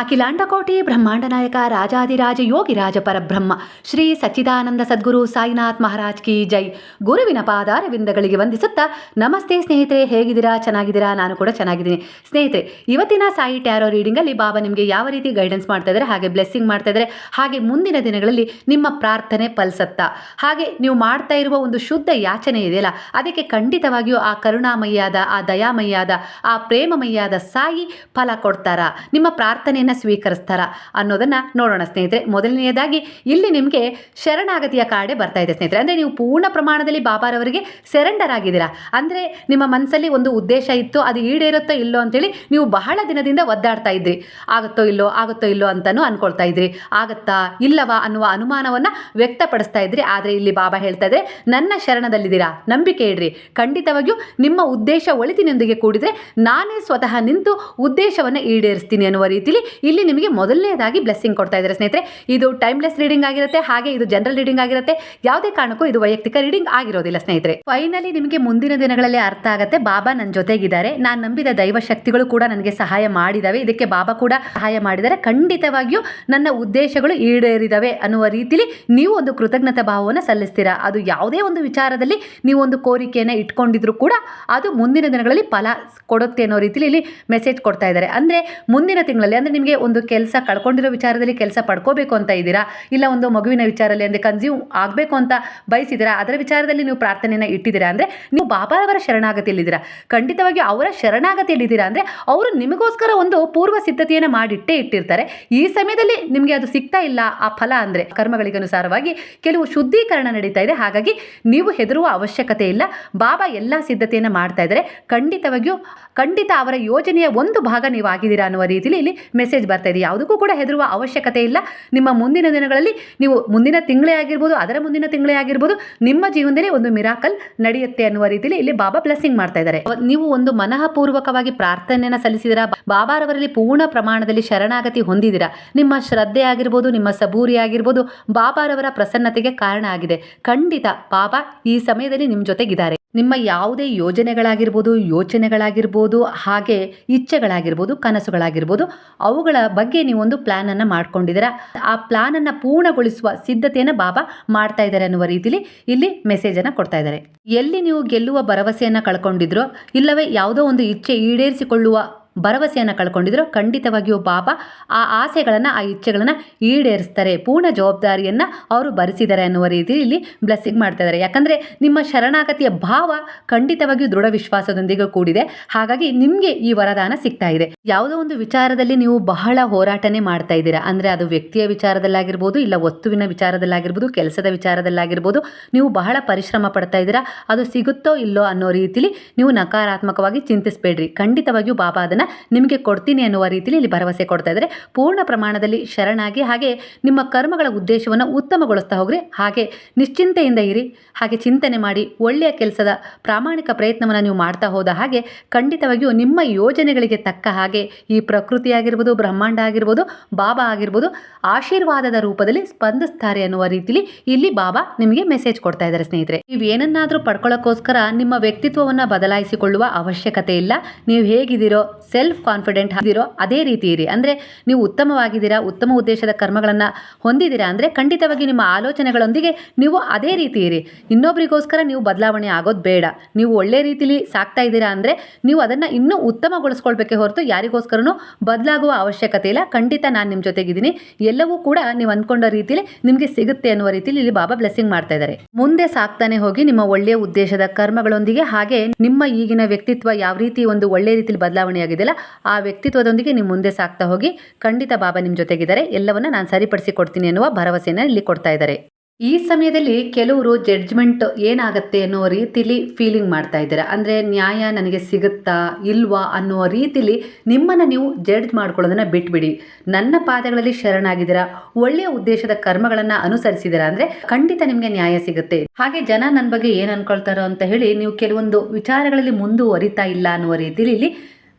ಅಖಿಲಾಂಡಕೋಟಿ ಬ್ರಹ್ಮಾಂಡ ನಾಯಕ ರಾಜಾದಿರಾಜ ಯೋಗಿ ರಾಜ ಪರಬ್ರಹ್ಮ, ಶ್ರೀ ಸಚ್ಚಿದಾನಂದ ಸದ್ಗುರು ಸಾಯಿನಾಥ್ ಮಹಾರಾಜ್ ಕಿ ಜೈ. ಗುರುವಿನ ಪಾದಾರವಿಂದಗಳಿಗೆ ವಂದಿಸುತ್ತಾ, ನಮಸ್ತೆ ಸ್ನೇಹಿತರೆ, ಹೇಗಿದ್ದೀರಾ? ಚೆನ್ನಾಗಿದ್ದೀರಾ? ನಾನು ಕೂಡ ಚೆನ್ನಾಗಿದ್ದೀನಿ. ಸ್ನೇಹಿತರೆ, ಇವತ್ತಿನ ಸಾಯಿ ಟ್ಯಾರೋ ರೀಡಿಂಗಲ್ಲಿ ಬಾಬಾ ನಿಮಗೆ ಯಾವ ರೀತಿ ಗೈಡೆನ್ಸ್ ಮಾಡ್ತಾ ಇದ್ದಾರೆ, ಹಾಗೆ ಬ್ಲೆಸ್ಸಿಂಗ್ ಮಾಡ್ತಾ ಇದ್ದಾರೆ, ಹಾಗೆ ಮುಂದಿನ ದಿನಗಳಲ್ಲಿ ನಿಮ್ಮ ಪ್ರಾರ್ಥನೆ ಫಲಿಸತ್ತಾ. ಹಾಗೆ ನೀವು ಮಾಡ್ತಾ ಇರುವ ಒಂದು ಶುದ್ಧ ಯಾಚನೆ ಇದೆಯಲ್ಲ, ಅದಕ್ಕೆ ಖಂಡಿತವಾಗಿಯೂ ಆ ಕರುಣಾಮಯ್ಯಾದ, ಆ ದಯಾಮಯ್ಯಾದ, ಆ ಪ್ರೇಮಮಯ್ಯಾದ ಸಾಯಿ ಫಲ ಕೊಡ್ತಾರಾ? ನಿಮ್ಮ ಪ್ರಾರ್ಥನೆಯನ್ನು ಸ್ವೀಕರಿಸ್ತಾರಾ ಅನ್ನೋದನ್ನ ನೋಡೋಣ ಸ್ನೇಹಿತರೆ. ಮೊದಲನೆಯದಾಗಿ ಇಲ್ಲಿ ನಿಮಗೆ ಶರಣಾಗತಿಯ ಕಾಡೆ ಬರ್ತಾ ಇದೆ ಸ್ನೇಹಿತರೆ. ಅಂದರೆ ನೀವು ಪೂರ್ಣ ಪ್ರಮಾಣದಲ್ಲಿ ಬಾಬಾರವರಿಗೆ ಸೆರೆಂಡರ್ ಆಗಿದ್ದೀರಾ? ಅಂದರೆ ನಿಮ್ಮ ಮನಸ್ಸಲ್ಲಿ ಒಂದು ಉದ್ದೇಶ ಇತ್ತು, ಅದು ಈಡೇರುತ್ತೋ ಇಲ್ಲೋ ಅಂತೇಳಿ ನೀವು ಬಹಳ ದಿನದಿಂದ ಒದ್ದಾಡ್ತಾ ಇದ್ರಿ. ಆಗುತ್ತೋ ಇಲ್ಲೋ ಆಗುತ್ತೋ ಇಲ್ಲೋ ಅಂತಲೂ ಅನ್ಕೊಳ್ತಾ ಇದ್ರಿ. ಆಗುತ್ತಾ ಇಲ್ಲವಾ ಅನ್ನುವ ಅನುಮಾನವನ್ನು ವ್ಯಕ್ತಪಡಿಸ್ತಾ ಇದ್ರಿ. ಆದರೆ ಇಲ್ಲಿ ಬಾಬಾ ಹೇಳ್ತಾ ಇದ್ರೆ, ನನ್ನ ಶರಣದಲ್ಲಿದ್ದೀರಾ? ನಂಬಿಕೆ ಇಡ್ರಿ. ಖಂಡಿತವಾಗಿಯೂ ನಿಮ್ಮ ಉದ್ದೇಶ ಒಳಿತಿನೊಂದಿಗೆ ಕೂಡಿದ್ರೆ ನಾನೇ ಸ್ವತಃ ನಿಂತು ಉದ್ದೇಶವನ್ನು ಈಡೇರಿಸ್ತೀನಿ ಅನ್ನುವ ರೀತಿಲಿ ಇಲ್ಲಿ ನಿಮಗೆ ಮೊದಲನೇದಾಗಿ ಬ್ಲೆಸ್ಸಿಂಗ್ ಕೊಡ್ತಾ ಇದ್ದಾರೆ ಸ್ನೇಹಿತರೆ. ಇದು ಟೈಮ್ಲೆಸ್ ರೀಡಿಂಗ್ ಆಗಿರುತ್ತೆ, ಹಾಗೆ ಇದು ಜನರಲ್ ರೀಡಿಂಗ್ ಆಗಿರುತ್ತೆ. ಯಾವುದೇ ಕಾರಣಕ್ಕೂ ಇದು ವೈಯಕ್ತಿಕ ರೀಡಿಂಗ್ ಆಗಿರೋದಿಲ್ಲ ಸ್ನೇಹಿತರೆ. ಫೈನಲಿ ನಿಮಗೆ ಮುಂದಿನ ದಿನಗಳಲ್ಲಿ ಅರ್ಥ ಆಗುತ್ತೆ, ಬಾಬಾ ನನ್ನ ಜೊತೆಗಿದ್ದಾರೆ. ನಾನು ನಂಬಿದ ದೈವ ಶಕ್ತಿಗಳು ಕೂಡ ನನಗೆ ಸಹಾಯ ಮಾಡಿದಾವೆ. ಇದಕ್ಕೆ ಬಾಬಾ ಕೂಡ ಸಹಾಯ ಮಾಡಿದರೆ ಖಂಡಿತವಾಗಿಯೂ ನನ್ನ ಉದ್ದೇಶಗಳು ಈಡೇರಿದವೆ ಅನ್ನುವ ರೀತಿಲಿ ನೀವು ಒಂದು ಕೃತಜ್ಞತಾ ಭಾವವನ್ನು ಸಲ್ಲಿಸ್ತೀರಾ? ಅದು ಯಾವುದೇ ಒಂದು ವಿಚಾರದಲ್ಲಿ ನೀವು ಒಂದು ಕೋರಿಕೆಯನ್ನು ಇಟ್ಕೊಂಡಿದ್ರು ಕೂಡ ಅದು ಮುಂದಿನ ದಿನಗಳಲ್ಲಿ ಫಲ ಕೊಡುತ್ತೆ ಅನ್ನೋ ರೀತಿಲಿ ಇಲ್ಲಿ ಮೆಸೇಜ್ ಕೊಡ್ತಾ ಇದ್ದಾರೆ. ಅಂದರೆ ಮುಂದಿನ ತಿಂಗಳಲ್ಲಿ, ಅಂದರೆ ನಿಮಗೆ ಒಂದು ಕೆಲಸ ಕಳ್ಕೊಂಡಿರೋ ವಿಚಾರದಲ್ಲಿ ಕೆಲಸ ಪಡ್ಕೋಬೇಕು ಅಂತ ಇದ್ದೀರಾ? ಇಲ್ಲ ಒಂದು ಮಗುವಿನ ವಿಚಾರದಲ್ಲಿ ಅಂದರೆ ಕನ್ಸ್ಯೂಮ್ ಆಗಬೇಕು ಅಂತ ಬಯಸಿದ್ದೀರಾ? ಅದರ ವಿಚಾರದಲ್ಲಿ ನೀವು ಪ್ರಾರ್ಥನೆಯನ್ನು ಇಟ್ಟಿದ್ದೀರಾ? ಅಂದರೆ ನೀವು ಬಾಬಾ ಅವರ ಶರಣಾಗತಿಯಲ್ಲಿದ್ದೀರಾ? ಖಂಡಿತವಾಗಿ ಅವರ ಶರಣಾಗತಿಯಲ್ಲಿದ್ದೀರಾ? ಅಂದರೆ ಅವರು ನಿಮಗೋಸ್ಕರ ಒಂದು ಪೂರ್ವ ಸಿದ್ಧತೆಯನ್ನು ಮಾಡಿಟ್ಟೇ ಇಟ್ಟಿರ್ತಾರೆ. ಈ ಸಮಯದಲ್ಲಿ ನಿಮಗೆ ಅದು ಸಿಗ್ತಾ ಇಲ್ಲ, ಆ ಫಲ ಅಂದರೆ ಕರ್ಮಗಳಿಗನುಸಾರವಾಗಿ ಕೆಲವು ಶುದ್ಧೀಕರಣ ನಡೀತಾ ಇದೆ. ಹಾಗಾಗಿ ನೀವು ಹೆದರುವ ಅವಶ್ಯಕತೆ ಇಲ್ಲ. ಬಾಬಾ ಎಲ್ಲ ಸಿದ್ಧತೆಯನ್ನು ಮಾಡ್ತಾ ಇದ್ದಾರೆ. ಖಂಡಿತವಾಗಿಯೂ ಖಂಡಿತ ಅವರ ಯೋಜನೆಯ ಒಂದು ಭಾಗ ನೀವು ಆಗಿದ್ದೀರಾ ಅನ್ನುವ ರೀತಿಯಲ್ಲಿ ಇಲ್ಲಿ ಮೆಸೇಜ್ ಬರ್ತಾ ಇದೆ. ಯಾವುದಕ್ಕೂ ಕೂಡ ಹೆದರುವ ಅವಶ್ಯಕತೆ ಇಲ್ಲ. ನಿಮ್ಮ ಮುಂದಿನ ದಿನಗಳಲ್ಲಿ ನೀವು ಮುಂದಿನ ತಿಂಗಳೇ ಆಗಿರ್ಬೋದು, ಅದರ ಮುಂದಿನ ತಿಂಗಳೇ ಆಗಿರ್ಬೋದು, ನಿಮ್ಮ ಜೀವನದಲ್ಲಿ ಒಂದು ಮಿರಾಕಲ್ ನಡೆಯುತ್ತೆ ಅನ್ನುವ ರೀತಿಯಲ್ಲಿ ಇಲ್ಲಿ ಬಾಬಾ ಬ್ಲೆಸ್ಸಿಂಗ್ ಮಾಡ್ತಾ ಇದ್ದಾರೆ. ನೀವು ಒಂದು ಮನಃಪೂರ್ವಕವಾಗಿ ಪ್ರಾರ್ಥನೆಯನ್ನು ಸಲ್ಲಿಸಿದಿರಾ ಬಾಬಾರವರಲ್ಲಿ ಪೂರ್ಣ ಪ್ರಮಾಣದಲ್ಲಿ ಶರಣಾಗತಿ ಹೊಂದಿದ್ದೀರಾ? ನಿಮ್ಮ ಶ್ರದ್ಧೆ ಆಗಿರ್ಬೋದು, ನಿಮ್ಮ ಸಬೂರಿ ಆಗಿರ್ಬೋದು, ಬಾಬಾರವರ ಪ್ರಸನ್ನತೆಗೆ ಕಾರಣ ಆಗಿದೆ. ಖಂಡಿತ ಬಾಬಾ ಈ ಸಮಯದಲ್ಲಿ ನಿಮ್ಮ ಜೊತೆಗಿದ್ದಾರೆ. ನಿಮ್ಮ ಯಾವುದೇ ಯೋಜನೆಗಳಾಗಿರ್ಬೋದು, ಯೋಚನೆಗಳಾಗಿರ್ಬೋದು, ಹಾಗೆ ಇಚ್ಛೆಗಳಾಗಿರ್ಬೋದು, ಕನಸುಗಳಾಗಿರ್ಬೋದು, ಅವುಗಳ ಬಗ್ಗೆ ನೀವೊಂದು ಪ್ಲ್ಯಾನನ್ನು ಮಾಡ್ಕೊಂಡಿದ್ದೀರಾ? ಆ ಪ್ಲ್ಯಾನನ್ನು ಪೂರ್ಣಗೊಳಿಸುವ ಸಿದ್ಧತೆಯನ್ನು ಬಾಬಾ ಮಾಡ್ತಾ ಇದ್ದಾರೆ ಅನ್ನುವ ರೀತಿಲಿ ಇಲ್ಲಿ ಮೆಸೇಜನ್ನು ಕೊಡ್ತಾ ಇದ್ದಾರೆ. ಎಲ್ಲಿ ನೀವು ಗೆಲ್ಲುವ ಭರವಸೆಯನ್ನು ಕಳ್ಕೊಂಡಿದ್ರೋ, ಇಲ್ಲವೇ ಯಾವುದೋ ಒಂದು ಇಚ್ಛೆ ಈಡೇರಿಸಿಕೊಳ್ಳುವ ಭರವಸೆಯನ್ನು ಕಳ್ಕೊಂಡಿದ್ರು. ಖಂಡಿತವಾಗಿಯೂ ಬಾಬಾ ಆ ಆಸೆಗಳನ್ನು, ಆ ಇಚ್ಛೆಗಳನ್ನು ಈಡೇರಿಸ್ತಾರೆ. ಪೂರ್ಣ ಜವಾಬ್ದಾರಿಯನ್ನು ಅವರು ಭರಿಸಿದ್ದಾರೆ ಅನ್ನುವ ರೀತಿಯಲ್ಲಿ ಬ್ಲೆಸ್ಸಿಂಗ್ ಮಾಡ್ತಾ ಇದ್ದಾರೆ ಯಾಕಂದರೆ ನಿಮ್ಮ ಶರಣಾಗತಿಯ ಭಾವ ಖಂಡಿತವಾಗಿಯೂ ದೃಢ ವಿಶ್ವಾಸದೊಂದಿಗೆ ಕೂಡಿದೆ. ಹಾಗಾಗಿ ನಿಮಗೆ ಈ ವರದಾನ ಸಿಗ್ತಾ ಇದೆ. ಯಾವುದೋ ಒಂದು ವಿಚಾರದಲ್ಲಿ ನೀವು ಬಹಳ ಹೋರಾಟನೇ ಮಾಡ್ತಾ ಇದ್ದೀರಾ? ಅಂದರೆ ಅದು ವ್ಯಕ್ತಿಯ ವಿಚಾರದಲ್ಲಾಗಿರ್ಬೋದು, ಇಲ್ಲ ವಸ್ತುವಿನ ವಿಚಾರದಲ್ಲಾಗಿರ್ಬೋದು, ಕೆಲಸದ ವಿಚಾರದಲ್ಲಾಗಿರ್ಬೋದು, ನೀವು ಬಹಳ ಪರಿಶ್ರಮ ಪಡ್ತಾ ಇದ್ದೀರಾ? ಅದು ಸಿಗುತ್ತೋ, ಇಲ್ಲೋ ಅನ್ನೋ ರೀತಿಲಿ ನೀವು ನಕಾರಾತ್ಮಕವಾಗಿ ಚಿಂತಿಸಬೇಡ್ರಿ. ಖಂಡಿತವಾಗಿಯೂ ಬಾಬಾ ಅದನ್ನು ನಿಮಗೆ ಕೊಡ್ತೀನಿ ಅನ್ನುವ ರೀತಿಯಲ್ಲಿ ಇಲ್ಲಿ ಭರವಸೆ ಕೊಡ್ತಾ ಇದ್ದಾರೆ ಪೂರ್ಣ ಪ್ರಮಾಣದಲ್ಲಿ ಶರಣಾಗಿ ಹಾಗೆ ನಿಮ್ಮ ಕರ್ಮಗಳ ಉದ್ದೇಶವನ್ನು ಉತ್ತಮಗೊಳಿಸ್ತಾ ಹೋಗ್ರಿ. ಹಾಗೆ ನಿಶ್ಚಿಂತೆಯಿಂದ ಇರಿ. ಹಾಗೆ ಚಿಂತನೆ ಮಾಡಿ ಒಳ್ಳೆಯ ಕೆಲಸದ ಪ್ರಾಮಾಣಿಕ ಪ್ರಯತ್ನವನ್ನು ನೀವು ಮಾಡ್ತಾ ಹೋದ ಹಾಗೆ ಖಂಡಿತವಾಗಿಯೂ ನಿಮ್ಮ ಯೋಜನೆಗಳಿಗೆ ತಕ್ಕ ಹಾಗೆ ಈ ಪ್ರಕೃತಿ ಆಗಿರ್ಬೋದು, ಬ್ರಹ್ಮಾಂಡ ಆಗಿರ್ಬೋದು, ಬಾಬಾ ಆಗಿರ್ಬೋದು ಆಶೀರ್ವಾದದ ರೂಪದಲ್ಲಿ ಸ್ಪಂದಿಸ್ತಾರೆ ಅನ್ನುವ ರೀತಿಲಿ ಇಲ್ಲಿ ಬಾಬಾ ನಿಮಗೆ ಮೆಸೇಜ್ ಕೊಡ್ತಾ ಇದ್ದಾರೆ ಸ್ನೇಹಿತರೆ. ನೀವು ಏನನ್ನಾದರೂ ಪಡ್ಕೊಳ್ಳೋಕ್ಕೋಸ್ಕರ ನಿಮ್ಮ ವ್ಯಕ್ತಿತ್ವವನ್ನು ಬದಲಾಯಿಸಿಕೊಳ್ಳುವ ಅವಶ್ಯಕತೆ ಇಲ್ಲ. ನೀವು ಹೇಗಿದ್ದೀರೋ ಸೆಲ್ಫ್ ಕಾನ್ಫಿಡೆಂಟ್ ಆಗಿರೋ ಅದೇ ರೀತಿ ಇರಿ. ಅಂದರೆ ನೀವು ಉತ್ತಮವಾಗಿದ್ದೀರಾ, ಉತ್ತಮ ಉದ್ದೇಶದ ಕರ್ಮಗಳನ್ನು ಹೊಂದಿದ್ದೀರಾ ಅಂದರೆ ಖಂಡಿತವಾಗಿ ನಿಮ್ಮ ಆಲೋಚನೆಗಳೊಂದಿಗೆ ನೀವು ಅದೇ ರೀತಿ ಇರಿ. ಇನ್ನೊಬ್ಬರಿಗೋಸ್ಕರ ನೀವು ಬದಲಾವಣೆ ಆಗೋದು ಬೇಡ. ನೀವು ಒಳ್ಳೆ ರೀತಿಲಿ ಸಾಕ್ತಾ ಇದ್ದೀರಾ ಅಂದರೆ ನೀವು ಅದನ್ನು ಇನ್ನೂ ಉತ್ತಮಗೊಳಿಸ್ಕೊಳ್ಬೇಕೆ ಹೊರತು ಯಾರಿಗೋಸ್ಕರನೂ ಬದಲಾಗುವ ಅವಶ್ಯಕತೆ ಇಲ್ಲ. ಖಂಡಿತ ನಾನು ನಿಮ್ಮ ಜೊತೆಗಿದ್ದೀನಿ. ಎಲ್ಲವೂ ಕೂಡ ನೀವು ಅಂದ್ಕೊಂಡ ರೀತಿಯಲ್ಲಿ ನಿಮಗೆ ಸಿಗುತ್ತೆ ಅನ್ನುವ ರೀತಿಯಲ್ಲಿ ಇಲ್ಲಿ ಬಾಬಾ ಬ್ಲೆಸ್ಸಿಂಗ್ ಮಾಡ್ತಾ ಇದ್ದಾರೆ. ಮುಂದೆ ಸಾಕ್ತಾನೆ ಹೋಗಿ ನಿಮ್ಮ ಒಳ್ಳೆಯ ಉದ್ದೇಶದ ಕರ್ಮಗಳೊಂದಿಗೆ ಹಾಗೆ ನಿಮ್ಮ ಈಗಿನ ವ್ಯಕ್ತಿತ್ವ ಯಾವ ರೀತಿ ಒಂದು ಒಳ್ಳೆ ರೀತಿಯಲ್ಲಿ ಬದಲಾವಣೆ ಆಗಿದೆಯಲ್ಲ ಆ ವ್ಯಕ್ತಿತ್ವದೊಂದಿಗೆ ನೀವು ಮುಂದೆ ಸಾಕ್ತಾ ಹೋಗಿ, ಖಂಡಿತ ಬಾಬಾ ನಿಮ್ಮ ಜೊತೆಗಿದ್ದಾರೆ. ಎಲ್ಲವನ್ನ ನಾನು ಸರಿಪಡಿಸಿ ಕೊಡ್ತೀನಿ ಅನ್ನುವ ಭರವಸೆಯನ್ನು ಇಲ್ಲಿ ಕೊಡ್ತಾ ಇದ್ದಾರೆ. ಈ ಸಮಯದಲ್ಲಿ ಕೆಲವರು ಜಡ್ಜ್ಮೆಂಟ್ ಏನಾಗುತ್ತೆ ಅನ್ನೋ ರೀತಿಲಿ ಫೀಲಿಂಗ್ ಮಾಡ್ತಾ ಇದ್ದಾರೆ. ಅಂದರೆ ನ್ಯಾಯ ನನಗೆ ಸಿಗುತ್ತಾ ಇಲ್ವಾ ಅನ್ನೋ ರೀತಿಲಿ ನಿಮ್ಮನ್ನು ನೀವು ಜಡ್ಜ್ ಮಾಡ್ಕೊಳ್ಳೋದನ್ನು ಬಿಟ್ಬಿಡಿ. ನನ್ನ ಪಾದಗಳಲ್ಲಿ ಶರಣಾಗಿದ್ದೀರಾ? ಒಳ್ಳೆಯ ಉದ್ದೇಶದ ಕರ್ಮಗಳನ್ನು ಅನುಸರಿಸಿದ್ದೀರಾ? ಅಂದರೆ ಖಂಡಿತ ನಿಮಗೆ ನ್ಯಾಯ ಸಿಗುತ್ತೆ. ಹಾಗೆ ಜನ ನನ್ನ ಬಗ್ಗೆ ಏನು ಅನ್ಕೊಳ್ತಾರೋ ಅಂತ ಹೇಳಿ ನೀವು ಕೆಲವೊಂದು ವಿಚಾರಗಳಲ್ಲಿ ಮುಂದುವರಿತಾ ಇಲ್ಲ ಅನ್ನುವ ರೀತಿಲಿ ಇಲ್ಲಿ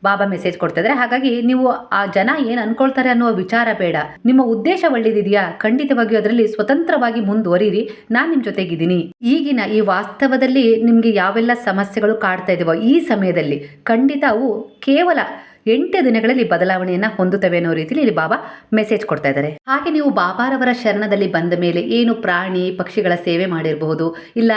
ಬಾಬಾ ಮೆಸೇಜ್ ಕೊಡ್ತಾ ಇದ್ದಾರೆ ಹಾಗಾಗಿ ನೀವು ಆ ಜನ ಏನು ಅನ್ಕೊಳ್ತಾರೆ ಅನ್ನುವ ವಿಚಾರ ಬೇಡ. ನಿಮ್ಮ ಉದ್ದೇಶ ಒಳ್ಳೇದಿದೆಯಾ? ಖಂಡಿತವಾಗಿಯೂ ಅದರಲ್ಲಿ ಸ್ವತಂತ್ರವಾಗಿ ಮುಂದುವರಿರಿ. ನಾನು ನಿಮ್ಮ ಜೊತೆಗಿದ್ದೀನಿ. ಈಗಿನ ಈ ವಾಸ್ತವದಲ್ಲಿ ನಿಮಗೆ ಯಾವೆಲ್ಲ ಸಮಸ್ಯೆಗಳು ಕಾಡ್ತಾ ಇದೆಯೋ ಈ ಸಮಯದಲ್ಲಿ ಖಂಡಿತ ಅವು ಕೇವಲ ಎಂಟು ದಿನಗಳಲ್ಲಿ ಬದಲಾವಣೆಯನ್ನು ಹೊಂದುತ್ತವೆ ಅನ್ನೋ ರೀತಿಯಲ್ಲಿ ಇಲ್ಲಿ ಬಾಬಾ ಮೆಸೇಜ್ ಕೊಡ್ತಾ ಇದ್ದಾರೆ ಹಾಗೆ ನೀವು ಬಾಬಾರವರ ಶರಣದಲ್ಲಿ ಬಂದ ಮೇಲೆ ಏನು ಪ್ರಾಣಿ ಪಕ್ಷಿಗಳ ಸೇವೆ ಮಾಡಿರಬಹುದು? ಇಲ್ಲ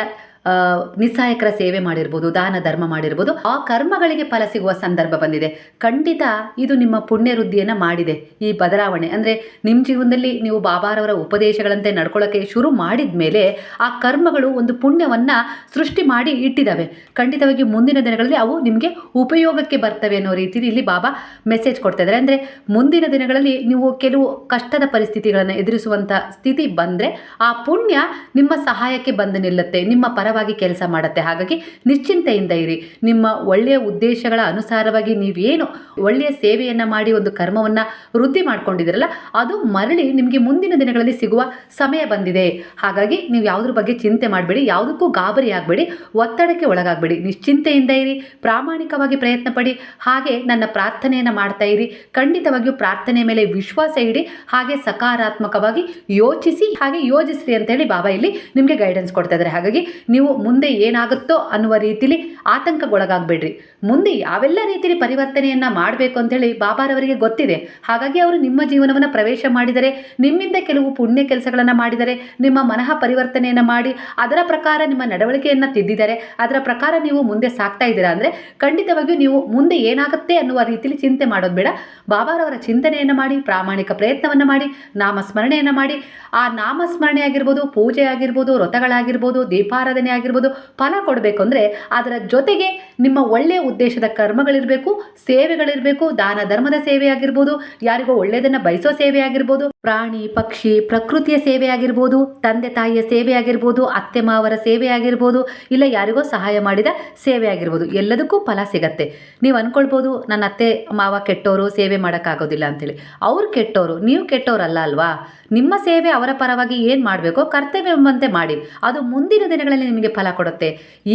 ಆ, ನಿಸ್ಸಹಾಯಕರ ಸೇವೆ ಮಾಡಿರ್ಬೋದು ದಾನ ಧರ್ಮ ಮಾಡಿರ್ಬೋದು ಆ ಕರ್ಮಗಳಿಗೆ ಫಲ ಸಿಗುವ ಸಂದರ್ಭ ಬಂದಿದೆ. ಖಂಡಿತ ಇದು ನಿಮ್ಮ ಪುಣ್ಯ ವೃದ್ಧಿಯನ್ನು ಮಾಡಿದೆ. ಈ ಬದಲಾವಣೆ ಅಂದರೆ ನಿಮ್ಮ ಜೀವನದಲ್ಲಿ ನೀವು ಬಾಬಾರವರ ಉಪದೇಶಗಳಂತೆ ನಡ್ಕೊಳ್ಳೋಕ್ಕೆ ಶುರು ಮಾಡಿದ ಮೇಲೆ ಆ ಕರ್ಮಗಳು ಒಂದು ಪುಣ್ಯವನ್ನು ಸೃಷ್ಟಿ ಮಾಡಿ ಇಟ್ಟಿದ್ದಾವೆ ಖಂಡಿತವಾಗಿ ಮುಂದಿನ ದಿನಗಳಲ್ಲಿ ಅವು ನಿಮಗೆ ಉಪಯೋಗಕ್ಕೆ ಬರ್ತವೆ ಅನ್ನೋ ರೀತಿಯಲ್ಲಿ ಇಲ್ಲಿ ಬಾಬಾ ಮೆಸೇಜ್ ಕೊಡ್ತಾ ಇದ್ದಾರೆ. ಅಂದರೆ ಮುಂದಿನ ದಿನಗಳಲ್ಲಿ ನೀವು ಕೆಲವು ಕಷ್ಟದ ಪರಿಸ್ಥಿತಿಗಳನ್ನು ಎದುರಿಸುವಂಥ ಸ್ಥಿತಿ ಬಂದರೆ ಆ ಪುಣ್ಯ ನಿಮ್ಮ ಸಹಾಯಕ್ಕೆ ಬಂದು ನಿಲ್ಲುತ್ತೆ ನಿಮ್ಮ ಪರವಾಗಿ ಕೆಲಸ ಮಾಡುತ್ತೆ. ಹಾಗಾಗಿ ನಿಶ್ಚಿಂತೆಯಿಂದ ಇರಿ. ನಿಮ್ಮ ಒಳ್ಳೆಯ ಉದ್ದೇಶಗಳ ಅನುಸಾರವಾಗಿ ನೀವೇನು ಒಳ್ಳೆಯ ಸೇವೆಯನ್ನು ಮಾಡಿ ಒಂದು ಕರ್ಮವನ್ನು ವೃದ್ಧಿ ಮಾಡ್ಕೊಂಡಿದ್ದೀರಲ್ಲ, ಅದು ಮರಳಿ ನಿಮಗೆ ಮುಂದಿನ ದಿನಗಳಲ್ಲಿ ಸಿಗುವ ಸಮಯ ಬಂದಿದೆ. ಹಾಗಾಗಿ ನೀವು ಯಾವುದ್ರ ಬಗ್ಗೆ ಚಿಂತೆ ಮಾಡಬೇಡಿ, ಯಾವುದಕ್ಕೂ ಗಾಬರಿ ಆಗಬೇಡಿ, ಒತ್ತಡಕ್ಕೆ ಒಳಗಾಗಬೇಡಿ. ನಿಶ್ಚಿಂತೆಯಿಂದ ಇರಿ, ಪ್ರಾಮಾಣಿಕವಾಗಿ ಪ್ರಯತ್ನ ಪಡಿ ಹಾಗೆ ನನ್ನ ಪ್ರಾರ್ಥನೆಯನ್ನು ಮಾಡ್ತಾ ಇರಿ. ಖಂಡಿತವಾಗಿಯೂ ಪ್ರಾರ್ಥನೆ ಮೇಲೆ ವಿಶ್ವಾಸ ಇಡಿ, ಹಾಗೆ ಸಕಾರಾತ್ಮಕವಾಗಿ ಯೋಚಿಸಿ, ಹಾಗೆ ಯೋಜಿಸ್ರಿ ಅಂತೇಳಿ ಬಾಬಾ ಇಲ್ಲಿ ನಿಮಗೆ ಗೈಡೆನ್ಸ್ ಕೊಡ್ತಾ ಇದ್ದಾರೆ. ಹಾಗಾಗಿ ನೀವು ಮುಂದೆ ಏನಾಗುತ್ತೋ ಅನ್ನುವ ರೀತಿಲಿ ಆತಂಕಗೊಳಗಾಗಬೇಡ್ರಿ ಮುಂದೆ ಯಾವೆಲ್ಲ ರೀತಿಯಲ್ಲಿ ಪರಿವರ್ತನೆಯನ್ನು ಮಾಡಬೇಕು ಅಂತೇಳಿ ಬಾಬಾರವರಿಗೆ ಗೊತ್ತಿದೆ. ಹಾಗಾಗಿ ಅವರು ನಿಮ್ಮ ಜೀವನವನ್ನು ಪ್ರವೇಶ ಮಾಡಿದರೆ, ನಿಮ್ಮಿಂದ ಕೆಲವು ಪುಣ್ಯ ಕೆಲಸಗಳನ್ನು ಮಾಡಿದರೆ, ನಿಮ್ಮ ಮನಃ ಪರಿವರ್ತನೆಯನ್ನು ಮಾಡಿ, ಅದರ ಪ್ರಕಾರ ನಿಮ್ಮ ನಡವಳಿಕೆಯನ್ನು ತಿದ್ದಿದರೆ, ಅದರ ಪ್ರಕಾರ ನೀವು ಮುಂದೆ ಸಾಕ್ತಾ ಇದ್ದೀರಾ ಅಂದರೆ ಖಂಡಿತವಾಗಿಯೂ ನೀವು ಮುಂದೆ ಏನಾಗುತ್ತೆ ಅನ್ನುವ ರೀತಿಯಲ್ಲಿ ಚಿಂತೆ ಮಾಡೋದು ಬೇಡ. ಬಾಬಾರವರ ಚಿಂತನೆಯನ್ನು ಮಾಡಿ, ಪ್ರಾಮಾಣಿಕ ಪ್ರಯತ್ನವನ್ನು ಮಾಡಿ, ನಾಮಸ್ಮರಣೆಯನ್ನು ಮಾಡಿ. ಆ ನಾಮಸ್ಮರಣೆ ಆಗಿರ್ಬೋದು, ಪೂಜೆ ಆಗಿರ್ಬೋದು, ವ್ರತಗಳಾಗಿರ್ಬೋದು, ದೀಪಾರಾಧನೆ ಆಗಿರ್ಬೋದು, ಫಲ ಕೊಡಬೇಕು ಅಂದರೆ ಅದರ ಜೊತೆಗೆ ನಿಮ್ಮ ಒಳ್ಳೆಯ ಉದ್ದೇಶದ ಕರ್ಮಗಳಿರಬೇಕು, ಸೇವೆಗಳಿರಬೇಕು, ದಾನ ಧರ್ಮದ ಸೇವೆ ಆಗಿರ್ಬೋದು, ಯಾರಿಗೋ ಒಳ್ಳೆಯದನ್ನು ಬಯಸೋ ಸೇವೆ ಆಗಿರ್ಬೋದು ಪ್ರಾಣಿ, ಪಕ್ಷಿ, ಪ್ರಕೃತಿಯ ಸೇವೆ ಆಗಿರ್ಬೋದು ತಂದೆ, ತಾಯಿಯ ಸೇವೆ ಆಗಿರ್ಬೋದು ಅತ್ತೆ, ಮಾವರ ಸೇವೆ ಆಗಿರ್ಬೋದು ಇಲ್ಲ ಯಾರಿಗೋ ಸಹಾಯ ಮಾಡಿದ ಸೇವೆ ಆಗಿರ್ಬೋದು ಎಲ್ಲದಕ್ಕೂ ಫಲ ಸಿಗತ್ತೆ. ನೀವು ಅಂದ್ಕೊಳ್ಬೋದು ನನ್ನ ಅತ್ತೆ, ಮಾವ ಕೆಟ್ಟವರು ಸೇವೆ ಮಾಡೋಕ್ಕಾಗೋದಿಲ್ಲ ಅಂತೇಳಿ. ಅವ್ರು ಕೆಟ್ಟವರು ನೀವು ಕೆಟ್ಟವರಲ್ಲ ಅಲ್ವಾ? ನಿಮ್ಮ ಸೇವೆ ಅವರ ಪರವಾಗಿ ಏನು ಮಾಡಬೇಕೋ ಕರ್ತವ್ಯ ಎಂಬಂತೆ ಮಾಡಿ. ಅದು ಮುಂದಿನ ದಿನಗಳಲ್ಲಿ ನಿಮಗೆ ಫಲ ಕೊಡುತ್ತೆ.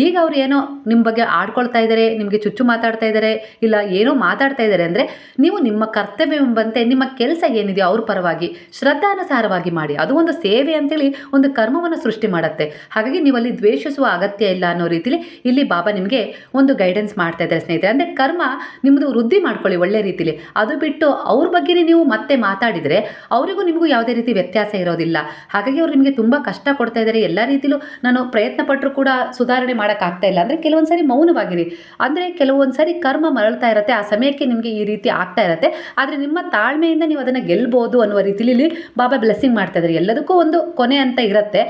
ಈಗ ಅವ್ರು ಏನೋ ನಿಮ್ಮ ಬಗ್ಗೆ ಆಡ್ಕೊಳ್ತಾ ಇದ್ದಾರೆ ನಿಮಗೆ ಚುಚ್ಚು ಮಾತಾಡ್ತಾ ಇದ್ದಾರೆ ಇಲ್ಲ ಏನೋ ಮಾತಾಡ್ತಾ ಇದ್ದಾರೆ ಅಂದರೆ, ನೀವು ನಿಮ್ಮ ಕರ್ತವ್ಯ ಎಂಬಂತೆ ನಿಮ್ಮ ಕೆಲಸ ಏನಿದೆಯೋ ಅವ್ರ ಪರವಾಗಿ ಶ್ರದ್ಧಾನುಸಾರವಾಗಿ ಮಾಡಿ. ಅದು ಒಂದು ಸೇವೆ ಅಂತೇಳಿ ಒಂದು ಕರ್ಮವನ್ನು ಸೃಷ್ಟಿ ಮಾಡುತ್ತೆ. ಹಾಗಾಗಿ ನೀವು ಅಲ್ಲಿ ದ್ವೇಷಿಸುವ ಅಗತ್ಯ ಇಲ್ಲ ಅನ್ನೋ ರೀತಿಲಿ ಇಲ್ಲಿ ಬಾಬಾ ನಿಮಗೆ ಒಂದು ಗೈಡೆನ್ಸ್ ಮಾಡ್ತಾ ಇದ್ದಾರೆ ಸ್ನೇಹಿತರೆ. ಅಂದರೆ ಕರ್ಮ ನಿಮ್ಮದು ವೃದ್ಧಿ ಮಾಡ್ಕೊಳ್ಳಿ ಒಳ್ಳೆ ರೀತಿಲಿ. ಅದು ಬಿಟ್ಟು ಅವ್ರ ಬಗ್ಗೆನೇ ನೀವು ಮತ್ತೆ ಮಾತಾಡಿದರೆ ಅವರಿಗೂ ನಿಮಗೂ ಯಾವುದೇ ರೀತಿ ವ್ಯತ್ಯಾಸ ಇರೋದಿಲ್ಲ. ಹಾಗಾಗಿ ಅವ್ರು ನಿಮಗೆ ತುಂಬ ಕಷ್ಟ ಕೊಡ್ತಾ ಇದ್ದಾರೆ. ಎಲ್ಲ ರೀತಿಲೂ ನಾನು ಪ್ರಯತ್ನ ಪಟ್ಟರು ಕೂಡ ಸುಧಾರಣೆ ಮಾಡೋಕ್ಕಾಗ್ತಾ ಇಲ್ಲ. ಅಂದರೆ ಕೆಲವೊಂದು ಸಾರಿ ಮೌನವಾಗಿರಿ. ಅಂದರೆ ಕೆಲವೊಂದು ಸಾರಿ ಕರ್ಮ ಮರಳ್ತಾ ಇರುತ್ತೆ. ಆ ಸಮಯಕ್ಕೆ ನಿಮಗೆ ಈ ರೀತಿ ಆಗ್ತಾ ಇರುತ್ತೆ. ಆದರೆ ನಿಮ್ಮ ತಾಳ್ಮೆಯಿಂದ ನೀವು ಅದನ್ನು ಗೆಲ್ಬೋದು ಅನ್ನುವ ರೀತಿಲಿ ಇಲ್ಲಿ ಬಾಬಾ ಬ್ಲೆಸ್ಸಿಂಗ್ ಮಾಡ್ತಾ ಇದ್ದಾರೆ ಎಲ್ಲದಕ್ಕೂ ಒಂದು ಕೊನೆ ಅಂತ ಇರುತ್ತೆ.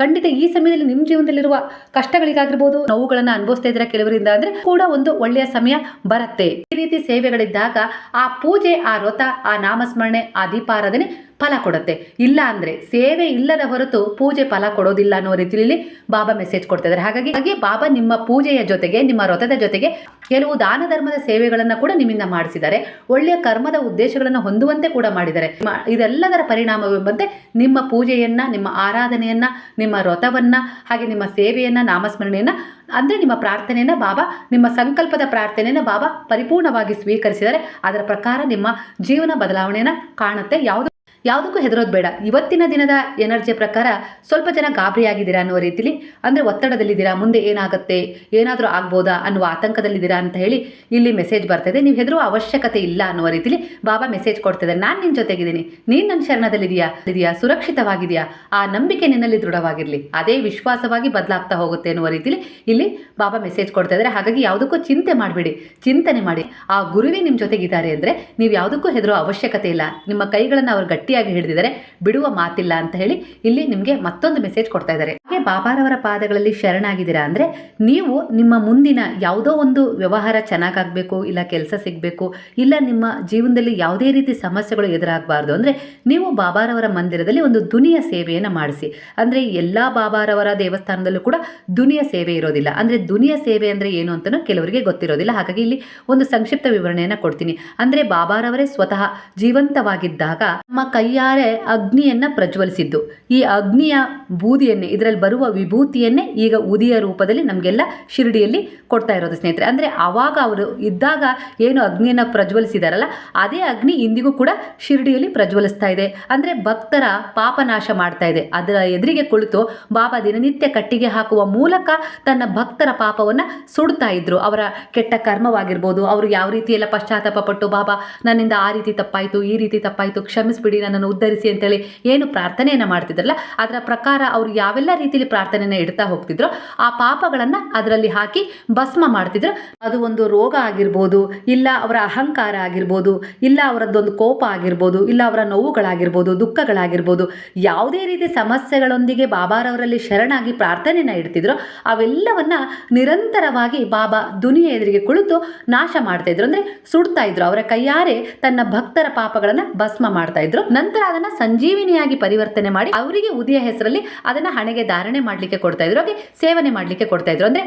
ಖಂಡಿತ ಈ ಸಮಯದಲ್ಲಿ ನಿಮ್ಮ ಜೀವನದಲ್ಲಿರುವ ಕಷ್ಟಗಳಿಗಾಗಿರ್ಬೋದು, ನೋವುಗಳನ್ನು ಅನುಭವಿಸ್ತಾ ಇದ್ರೆ ಕೆಲವರಿಂದ ಅಂದರೆ ಕೂಡ ಒಂದು ಒಳ್ಳೆಯ ಸಮಯ ಬರುತ್ತೆ. ಈ ರೀತಿ ಸೇವೆಗಳಿದ್ದಾಗ ಆ ಪೂಜೆ, ಆ ವ್ರತ, ಆ ನಾಮಸ್ಮರಣೆ, ಆ ದೀಪಾರಾಧನೆ ಫಲ ಕೊಡುತ್ತೆ. ಇಲ್ಲ ಅಂದ್ರೆ ಸೇವೆ ಇಲ್ಲದ ಹೊರತು ಪೂಜೆ ಫಲ ಕೊಡೋದಿಲ್ಲ ಅನ್ನೋ ರೀತಿಯಲ್ಲಿ ಬಾಬಾ ಮೆಸೇಜ್ ಕೊಡ್ತಾ ಇದ್ದಾರೆ. ಹಾಗಾಗಿ ಹಾಗೆ ಬಾಬಾ ನಿಮ್ಮ ಪೂಜೆಯ ಜೊತೆಗೆ, ನಿಮ್ಮ ವ್ರತದ ಜೊತೆಗೆ ಕೆಲವು ದಾನ ಧರ್ಮದ ಸೇವೆಗಳನ್ನು ಕೂಡ ನಿಮ್ಮಿಂದ ಮಾಡಿಸಿದ್ದಾರೆ. ಒಳ್ಳೆಯ ಕರ್ಮದ ಉದ್ದೇಶಗಳನ್ನು ಹೊಂದುವಂತೆ ಕೂಡ ಮಾಡಿದ್ದಾರೆ. ಇದೆಲ್ಲದರ ಪರಿಣಾಮವೆಂಬಂತೆ ನಿಮ್ಮ ಪೂಜೆಯನ್ನ, ನಿಮ್ಮ ಆರಾಧನೆಯನ್ನ, ನಿಮ್ಮ ವ್ರತವನ್ನ, ಹಾಗೆ ನಿಮ್ಮ ಸೇವೆಯನ್ನ, ನಾಮಸ್ಮರಣೆಯನ್ನ, ಅಂದ್ರೆ ನಿಮ್ಮ ಪ್ರಾರ್ಥನೆಯನ್ನ ಬಾಬಾ, ನಿಮ್ಮ ಸಂಕಲ್ಪದ ಪ್ರಾರ್ಥನೆಯನ್ನ ಬಾಬಾ ಪರಿಪೂರ್ಣವಾಗಿ ಸ್ವೀಕರಿಸಿದರೆ ಅದರ ಪ್ರಕಾರ ನಿಮ್ಮ ಜೀವನ ಬದಲಾವಣೆಯನ್ನ ಕಾಣುತ್ತೆ. ಯಾವುದು ಯಾವುದಕ್ಕೂ ಹೆದರೋದು ಬೇಡ. ಇವತ್ತಿನ ದಿನದ ಎನರ್ಜಿ ಪ್ರಕಾರ ಸ್ವಲ್ಪ ಜನ ಗಾಬರಿಯಾಗಿದ್ದೀರಾ ಅನ್ನೋ ರೀತಿಲಿ, ಅಂದರೆ ಒತ್ತಡದಲ್ಲಿದ್ದೀರಾ, ಮುಂದೆ ಏನಾಗುತ್ತೆ, ಏನಾದರೂ ಆಗ್ಬೋದಾ ಅನ್ನುವ ಆತಂಕದಲ್ಲಿದ್ದೀರಾ ಅಂತ ಹೇಳಿ ಇಲ್ಲಿ ಮೆಸೇಜ್ ಬರ್ತಾಯಿದೆ ನೀವು ಹೆದರುವ ಅವಶ್ಯಕತೆ ಇಲ್ಲ ಅನ್ನುವ ರೀತಿಲಿ ಬಾಬಾ ಮೆಸೇಜ್ ಕೊಡ್ತಿದ್ದಾರೆ. ನಾನು ನಿನ್ನ ಜೊತೆಗಿದ್ದೀನಿ. ನೀನು ನನ್ನ ಶರಣದಲ್ಲಿದೆಯಾ ಇದೆಯಾ ಸುರಕ್ಷಿತವಾಗಿದೆಯಾ ಆ ನಂಬಿಕೆ ನಿನ್ನಲ್ಲಿ ದೃಢವಾಗಿರಲಿ. ಅದೇ ವಿಶ್ವಾಸವಾಗಿ ಬದಲಾಗ್ತಾ ಹೋಗುತ್ತೆ ಅನ್ನುವ ರೀತಿಲಿ ಇಲ್ಲಿ ಬಾಬಾ ಮೆಸೇಜ್ ಕೊಡ್ತಾ ಇದ್ದಾರೆ. ಹಾಗಾಗಿ ಯಾವುದಕ್ಕೂ ಚಿಂತೆ ಮಾಡಬೇಡಿ. ಚಿಂತನೆ ಮಾಡಿ. ಆ ಗುರುವೇ ನಿಮ್ಮ ಜೊತೆಗಿದ್ದಾರೆ ಅಂದರೆ ನೀವು ಯಾವುದಕ್ಕೂ ಹೆದರೋ ಅವಶ್ಯಕತೆ ಇಲ್ಲ. ನಿಮ್ಮ ಕೈಗಳನ್ನು ಅವರು ಗಟ್ಟಿಯಾಗಿ ಹಿಡಿದಿದ್ದಾರೆ. ಬಿಡುವ ಮಾತಿಲ್ಲ ಅಂತ ಹೇಳಿ ಇಲ್ಲಿ ನಿಮಗೆ ಮತ್ತೊಂದು ಮೆಸೇಜ್ ಕೊಡ್ತಾ ಇದ್ದಾರೆ. ಹಾಗೆ ಬಾಬಾರವರ ಪಾದಗಳಲ್ಲಿ ಶರಣಾಗಿದ್ದೀರಾ ಅಂದರೆ ನೀವು ನಿಮ್ಮ ಮುಂದಿನ ಯಾವುದೋ ಒಂದು ವ್ಯವಹಾರ ಚೆನ್ನಾಗಾಗಬೇಕು, ಇಲ್ಲ ಕೆಲಸ ಸಿಗಬೇಕು, ಇಲ್ಲ ನಿಮ್ಮ ಜೀವನದಲ್ಲಿ ಯಾವುದೇ ರೀತಿ ಸಮಸ್ಯೆಗಳು ಎದುರಾಗಬಾರ್ದು ಅಂದರೆ ನೀವು ಬಾಬಾರವರ ಮಂದಿರದಲ್ಲಿ ಒಂದು ದುನಿಯ ಸೇವೆಯನ್ನು ಮಾಡಿಸಿ. ಅಂದರೆ ಎಲ್ಲ ಬಾಬಾರವರ ದೇವಸ್ಥಾನದಲ್ಲೂ ಕೂಡ ದುನಿಯ ಸೇವೆ ಇರೋದಿಲ್ಲ. ಅಂದರೆ ದುನಿಯ ಸೇವೆ ಅಂದರೆ ಏನು ಅಂತಲೂ ಕೆಲವರಿಗೆ ಗೊತ್ತಿರೋದಿಲ್ಲ. ಹಾಗಾಗಿ ಇಲ್ಲಿ ಒಂದು ಸಂಕ್ಷಿಪ್ತ ವಿವರಣೆಯನ್ನು ಕೊಡ್ತೀನಿ. ಅಂದರೆ ಬಾಬಾರವರೇ ಸ್ವತಃ ಜೀವಂತವಾಗಿದ್ದಾಗ ನಮ್ಮ ಕೈಯಾರೆ ಅಗ್ನಿಯನ್ನು ಪ್ರಜ್ವಲಿಸಿದ್ದು. ಈ ಅಗ್ನಿಯ ಬೂದಿಯನ್ನೇ, ಇದರಲ್ಲಿ ಬರುವ ವಿಭೂತಿಯನ್ನೇ ಈಗ ಉದಿಯ ರೂಪದಲ್ಲಿ ನಮಗೆಲ್ಲ ಶಿರಡಿಯಲ್ಲಿ ಕೊಡ್ತಾ ಇರೋದು ಸ್ನೇಹಿತರೆ. ಅಂದರೆ ಆವಾಗ ಅವರು ಇದ್ದಾಗ ಏನು ಅಗ್ನಿಯನ್ನು ಪ್ರಜ್ವಲಿಸಿದಾರಲ್ಲ, ಅದೇ ಅಗ್ನಿ ಇಂದಿಗೂ ಕೂಡ ಶಿರಡಿಯಲ್ಲಿ ಪ್ರಜ್ವಲಿಸ್ತಾ ಇದೆ. ಅಂದರೆ ಭಕ್ತರ ಪಾಪನಾಶ ಮಾಡ್ತಾ ಇದೆ. ಅದರ ಎದುರಿಗೆ ಕುಳಿತು ಬಾಬಾ ದಿನನಿತ್ಯ ಕಟ್ಟಿಗೆ ಹಾಕುವ ಮೂಲಕ ತನ್ನ ಭಕ್ತರ ಪಾಪವನ್ನು ಸುಡ್ತಾ ಇದ್ರು. ಅವರ ಕೆಟ್ಟ ಕರ್ಮವಾಗಿರ್ಬೋದು. ಅವರು ಯಾವ ರೀತಿಯೆಲ್ಲ ಪಶ್ಚಾತ್ತಾಪ ಪಟ್ಟು, ಬಾಬಾ, ನನ್ನಿಂದ ಆ ರೀತಿ ತಪ್ಪಾಯಿತು, ಈ ರೀತಿ ತಪ್ಪಾಯಿತು, ಕ್ಷಮಿಸ್ಬಿಡಿ ನನ್ನನ್ನು ಉದ್ಧರಿಸಿ ಅಂತೇಳಿ ಏನು ಪ್ರಾರ್ಥನೆಯನ್ನು ಮಾಡ್ತಿದ್ರಲ್ಲ, ಅದರ ಪ್ರಕಾರ ಅವರು ಯಾವೆಲ್ಲ ರೀತಿಯಲ್ಲಿ ಪ್ರಾರ್ಥನೆಯನ್ನು ಇಡ್ತಾ ಹೋಗ್ತಿದ್ರು ಆ ಪಾಪಗಳನ್ನು ಅದರಲ್ಲಿ ಹಾಕಿ ಭಸ್ಮ ಮಾಡ್ತಿದ್ರು. ಅದು ಒಂದು ರೋಗ ಆಗಿರ್ಬೋದು, ಇಲ್ಲ ಅವರ ಅಹಂಕಾರ ಆಗಿರ್ಬೋದು, ಇಲ್ಲ ಅವರದ್ದೊಂದು ಕೋಪ ಆಗಿರ್ಬೋದು, ಇಲ್ಲ ಅವರ ನೋವುಗಳಾಗಿರ್ಬೋದು, ದುಃಖಗಳಾಗಿರ್ಬೋದು, ಯಾವುದೇ ರೀತಿ ಸಮಸ್ಯೆಗಳೊಂದಿಗೆ ಬಾಬಾರವರಲ್ಲಿ ಶರಣಾಗಿ ಪ್ರಾರ್ಥನೆಯನ್ನು ಇಡ್ತಿದ್ರು ಅವೆಲ್ಲವನ್ನು ನಿರಂತರವಾಗಿ ಬಾಬಾ ದುನಿಯ ಎದುರಿಗೆ ಕುಳಿತು ನಾಶ ಮಾಡ್ತಾ ಇದ್ರು. ಅಂದ್ರೆ ಸುಡ್ತಾ ಇದ್ರು. ಅವರ ಕೈಯಾರೆ ತನ್ನ ಭಕ್ತರ ಪಾಪಗಳನ್ನು ಭಸ್ಮ ಮಾಡ್ತಾ ಇದ್ರು. ನಂತರ ಅದನ್ನ ಸಂಜೀವಿನಿಯಾಗಿ ಪರಿವರ್ತನೆ ಮಾಡಿ ಅವರಿಗೆ ಉದಿಯ ಹೆಸರಲ್ಲಿ ಅದನ್ನ ಹಣೆಗೆ ಧಾರಣೆ ಮಾಡ್ಲಿಕ್ಕೆ ಕೊಡ್ತಾ ಇದ್ರು. ಹಾಗೆ ಸೇವನೆ ಮಾಡ್ಲಿಕ್ಕೆ ಕೊಡ್ತಾ ಇದ್ರು. ಅಂದ್ರೆ,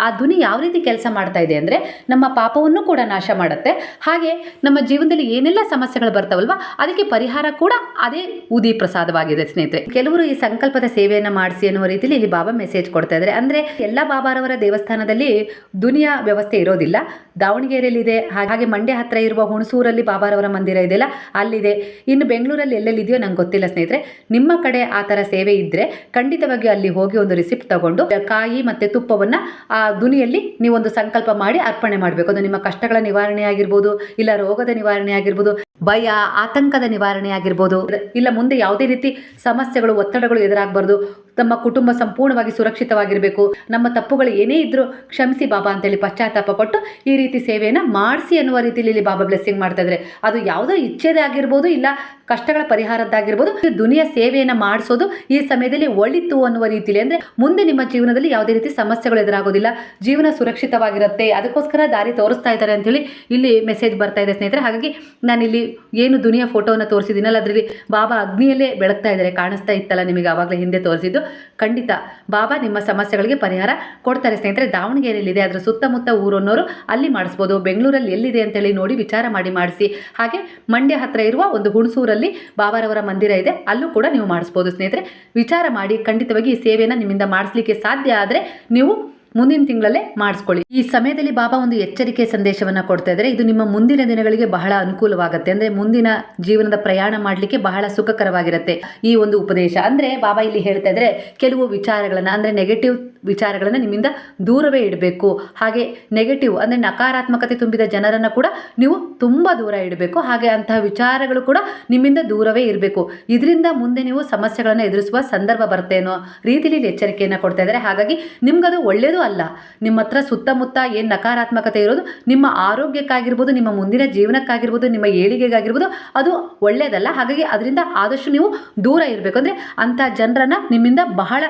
ಆ ಧ್ವನಿ ಯಾವ ರೀತಿ ಕೆಲಸ ಮಾಡ್ತಾ ಇದೆ ಅಂದ್ರೆ, ನಮ್ಮ ಪಾಪವನ್ನು ಕೂಡ ನಾಶ ಮಾಡುತ್ತೆ. ಹಾಗೆ ನಮ್ಮ ಜೀವನದಲ್ಲಿ ಏನೆಲ್ಲ ಸಮಸ್ಯೆಗಳು ಬರ್ತಾವಲ್ವಾ, ಅದಕ್ಕೆ ಪರಿಹಾರ ಕೂಡ ಅದೇ ಉದಿ ಪ್ರಸಾದವಾಗಿದೆ ಸ್ನೇಹಿತರೆ. ಕೆಲವರು ಈ ಸಂಕಲ್ಪದ ಸೇವೆಯನ್ನು ಮಾಡಿಸಿ ಅನ್ನುವ ರೀತಿಯಲ್ಲಿ ಇಲ್ಲಿ ಬಾಬಾ ಮೆಸೇಜ್ ಕೊಡ್ತಾ ಇದ್ದಾರೆ. ಅಂದ್ರೆ, ಎಲ್ಲ ಬಾಬಾರವರ ದೇವಸ್ಥಾನದಲ್ಲಿ ದುನಿಯಾ ವ್ಯವಸ್ಥೆ ಇರೋದಿಲ್ಲ. ದಾವಣಗೆರೆಯಲ್ಲಿ ಇದೆ ಹಾಗೆ ಮಂಡ್ಯ ಹತ್ರ ಇರುವ ಹುಣಸೂರಲ್ಲಿ ಬಾಬಾರವರ ಮಂದಿರ ಇದೆಯಲ್ಲ, ಅಲ್ಲಿದೆ. ಇನ್ನು ಬೆಂಗಳೂರಲ್ಲಿ ಎಲ್ಲೆಲ್ಲಿದೆಯೋ ನಂಗೆ ಗೊತ್ತಿಲ್ಲ ಸ್ನೇಹಿತರೆ, ನಿಮ್ಮ ಕಡೆ ಆ ಥರ ಸೇವೆ ಇದ್ದರೆ ಖಂಡಿತವಾಗಿಯೂ ಅಲ್ಲಿ ಹೋಗಿ ಒಂದು ರಿಸಿಪ್ಟ್ ತಗೊಂಡು ಕಾಯಿ ಮತ್ತು ತುಪ್ಪವನ್ನು ಆ ದುನಿಯಲ್ಲಿ ನೀವೊಂದು ಸಂಕಲ್ಪ ಮಾಡಿ ಅರ್ಪಣೆ ಮಾಡಬೇಕು. ಅದು ನಿಮ್ಮ ಕಷ್ಟಗಳ ನಿವಾರಣೆ ಆಗಿರ್ಬೋದು, ಇಲ್ಲ ರೋಗದ ನಿವಾರಣೆ ಆಗಿರ್ಬೋದು, ಭಯ, ಆತಂಕದ ನಿವಾರಣೆ ಆಗಿರ್ಬೋದು, ಇಲ್ಲ ಮುಂದೆ ಯಾವುದೇ ರೀತಿ ಸಮಸ್ಯೆಗಳು, ಒತ್ತಡಗಳು ಎದುರಾಗಬಾರ್ದು ತಮ್ಮ ಕುಟುಂಬ ಸಂಪೂರ್ಣವಾಗಿ ಸುರಕ್ಷಿತವಾಗಿರಬೇಕು. ನಮ್ಮ ತಪ್ಪುಗಳು ಏನೇ ಇದ್ರೂ ಕ್ಷಮಿಸಿ ಬಾಬಾ ಅಂತೇಳಿ ಪಶ್ಚಾತ್ತಾಪ ಪಟ್ಟು ಈ ರೀತಿ ಸೇವೆಯನ್ನು ಮಾಡಿಸಿ ಅನ್ನುವ ರೀತಿಯಲ್ಲಿ ಇಲ್ಲಿ ಬಾಬಾ ಬ್ಲೆಸ್ಸಿಂಗ್ ಮಾಡ್ತಾ ಇದ್ದಾರೆ ಅದು ಯಾವುದೋ ಇಚ್ಛೆದೇ ಆಗಿರ್ಬೋದು, ಇಲ್ಲ ಕಷ್ಟಗಳ ಪರಿಹಾರದ್ದಾಗಿರ್ಬೋದು ದುನಿಯ ಸೇವೆಯನ್ನು ಮಾಡಿಸೋದು ಈ ಸಮಯದಲ್ಲಿ ಒಳಿತು ಅನ್ನುವ ರೀತಿಯಲ್ಲಿ ಅಂದರೆ ಮುಂದೆ ನಿಮ್ಮ ಜೀವನದಲ್ಲಿ ಯಾವುದೇ ರೀತಿ ಸಮಸ್ಯೆಗಳು ಎದುರಾಗೋದಿಲ್ಲ. ಜೀವನ ಸುರಕ್ಷಿತವಾಗಿರುತ್ತೆ. ಅದಕ್ಕೋಸ್ಕರ ದಾರಿ ತೋರಿಸ್ತಾ ಇದ್ದಾರೆ ಅಂತೇಳಿ ಇಲ್ಲಿ ಮೆಸೇಜ್ ಬರ್ತಾ ಇದೆ ಸ್ನೇಹಿತರೆ. ಹಾಗಾಗಿ ನಾನಿಲ್ಲಿ ಏನು ದುನಿಯಾ ಫೋಟೋವನ್ನು ತೋರಿಸಿದ್ದೀನಲ್ಲ ಅದರಲ್ಲಿ ಬಾಬಾ ಅಗ್ನಿಯಲ್ಲೇ ಬೆಳಗ್ತಾ ಇದ್ದಾರೆ ಕಾಣಿಸ್ತಾ ಇತ್ತಲ್ಲ ನಿಮಗೆ ಆವಾಗಲೇ ಹಿಂದೆ ತೋರಿಸಿದ್ದು. ಖಂಡಿತ ಬಾಬಾ ನಿಮ್ಮ ಸಮಸ್ಯೆಗಳಿಗೆ ಪರಿಹಾರ ಕೊಡ್ತಾರೆ. ಸ್ನೇಹಿತರೆ, ದಾವಣಗೆರೆಯಲ್ಲಿದೆ. ಅದರ ಸುತ್ತಮುತ್ತ ಊರನ್ನೋರು ಅಲ್ಲಿ ಮಾಡಿಸ್ಬೋದು. ಬೆಂಗಳೂರಲ್ಲಿ ಎಲ್ಲಿದೆ ಅಂತೇಳಿ ನೋಡಿ ವಿಚಾರ ಮಾಡಿ ಮಾಡಿಸಿ. ಹಾಗೆ ಮಂಡ್ಯ ಹತ್ರ ಇರುವ ಒಂದು ಹುಣಸೂರಲ್ಲಿ ಬಾಬಾರವರ ಮಂದಿರ ಇದೆ. ಅಲ್ಲೂ ಕೂಡ ನೀವು ಮಾಡಿಸ್ಬೋದು. ಸ್ನೇಹಿತರೆ, ವಿಚಾರ ಮಾಡಿ ಖಂಡಿತವಾಗಿ ಈ ಸೇವೆಯನ್ನು ನಿಮ್ಮಿಂದ ಮಾಡಿಸ್ಲಿಕ್ಕೆ ಸಾಧ್ಯ ಆದರೆ ನೀವು ಮುಂದಿನ ತಿಂಗಳಲ್ಲೇ ಮಾಡಿಸ್ಕೊಳ್ಳಿ. ಈ ಸಮಯದಲ್ಲಿ ಬಾಬಾ ಒಂದು ಎಚ್ಚರಿಕೆ ಸಂದೇಶವನ್ನು ಕೊಡ್ತಾ ಇದ್ದಾರೆ. ಇದು ನಿಮ್ಮ ಮುಂದಿನ ದಿನಗಳಿಗೆ ಬಹಳ ಅನುಕೂಲವಾಗುತ್ತೆ. ಅಂದರೆ ಮುಂದಿನ ಜೀವನದ ಪ್ರಯಾಣ ಮಾಡಲಿಕ್ಕೆ ಬಹಳ ಸುಖಕರವಾಗಿರುತ್ತೆ ಈ ಒಂದು ಉಪದೇಶ. ಅಂದರೆ ಬಾಬಾ ಇಲ್ಲಿ ಹೇಳ್ತಾ ಇದ್ದಾರೆ, ಕೆಲವು ವಿಚಾರಗಳನ್ನು, ಅಂದರೆ ನೆಗೆಟಿವ್ ವಿಚಾರಗಳನ್ನು ನಿಮ್ಮಿಂದ ದೂರವೇ ಇಡಬೇಕು. ಹಾಗೆ ನೆಗೆಟಿವ್ ಅಂದರೆ ನಕಾರಾತ್ಮಕತೆ ತುಂಬಿದ ಜನರನ್ನು ಕೂಡ ನೀವು ತುಂಬ ದೂರ ಇಡಬೇಕು. ಹಾಗೆ ಅಂತಹ ವಿಚಾರಗಳು ಕೂಡ ನಿಮ್ಮಿಂದ ದೂರವೇ ಇರಬೇಕು. ಇದರಿಂದ ಮುಂದೆ ನೀವು ಸಮಸ್ಯೆಗಳನ್ನು ಎದುರಿಸುವ ಸಂದರ್ಭ ಬರುತ್ತೆ ಅನ್ನೋ ರೀತಿಯಲ್ಲಿ ಎಚ್ಚರಿಕೆಯನ್ನು ಕೊಡ್ತಾ ಇದ್ದಾರೆ. ಹಾಗಾಗಿ ನಿಮ್ಗದು ಒಳ್ಳೆಯದು ಅಲ್ಲ. ನಿಮ್ಮ ಹತ್ರ ಸುತ್ತಮುತ್ತ ಏನು ನಕಾರಾತ್ಮಕತೆ ಇರೋದು, ನಿಮ್ಮ ಆರೋಗ್ಯಕ್ಕಾಗಿರ್ಬೋದು, ನಿಮ್ಮ ಮುಂದಿನ ಜೀವನಕ್ಕಾಗಿರ್ಬೋದು, ನಿಮ್ಮ ಏಳಿಗೆಗಾಗಿರ್ಬೋದು, ಅದು ಒಳ್ಳೆಯದಲ್ಲ ಹಾಗಾಗಿ ಅದರಿಂದ ಆದಷ್ಟು ನೀವು ದೂರ ಇರಬೇಕು. ಅಂದರೆ ಅಂಥ ಜನರನ್ನು ನಿಮ್ಮಿಂದ ಬಹಳ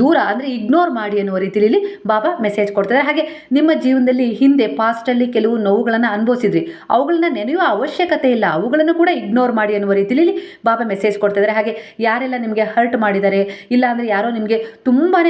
ದೂರ, ಅಂದರೆ ಇಗ್ನೋರ್ ಮಾಡಿ ಅನ್ನುವ ರೀತಿಯಲ್ಲಿ ಬಾಬಾ ಮೆಸೇಜ್ ಕೊಡ್ತಾರೆ. ಹಾಗೆ ನಿಮ್ಮ ಜೀವನದಲ್ಲಿ ಹಿಂದೆ ಪಾಸ್ಟಲ್ಲಿ ಕೆಲವು ನೋವುಗಳನ್ನು ಅನುಭವಿಸಿದ್ರಿ. ಅವುಗಳನ್ನ ನೆನೆಯುವ ಅವಶ್ಯಕತೆ ಇಲ್ಲ. ಅವುಗಳನ್ನು ಕೂಡ ಇಗ್ನೋರ್ ಮಾಡಿ ಅನ್ನುವ ರೀತಿಯಲ್ಲಿ ಬಾಬಾ ಮೆಸೇಜ್ ಕೊಡ್ತಿದ್ದಾರೆ. ಹಾಗೆ ಯಾರೆಲ್ಲ ನಿಮಗೆ ಹರ್ಟ್ ಮಾಡಿದ್ದಾರೆ ಇಲ್ಲ ಅಂದರೆ ಯಾರೋ ನಿಮಗೆ ತುಂಬಾ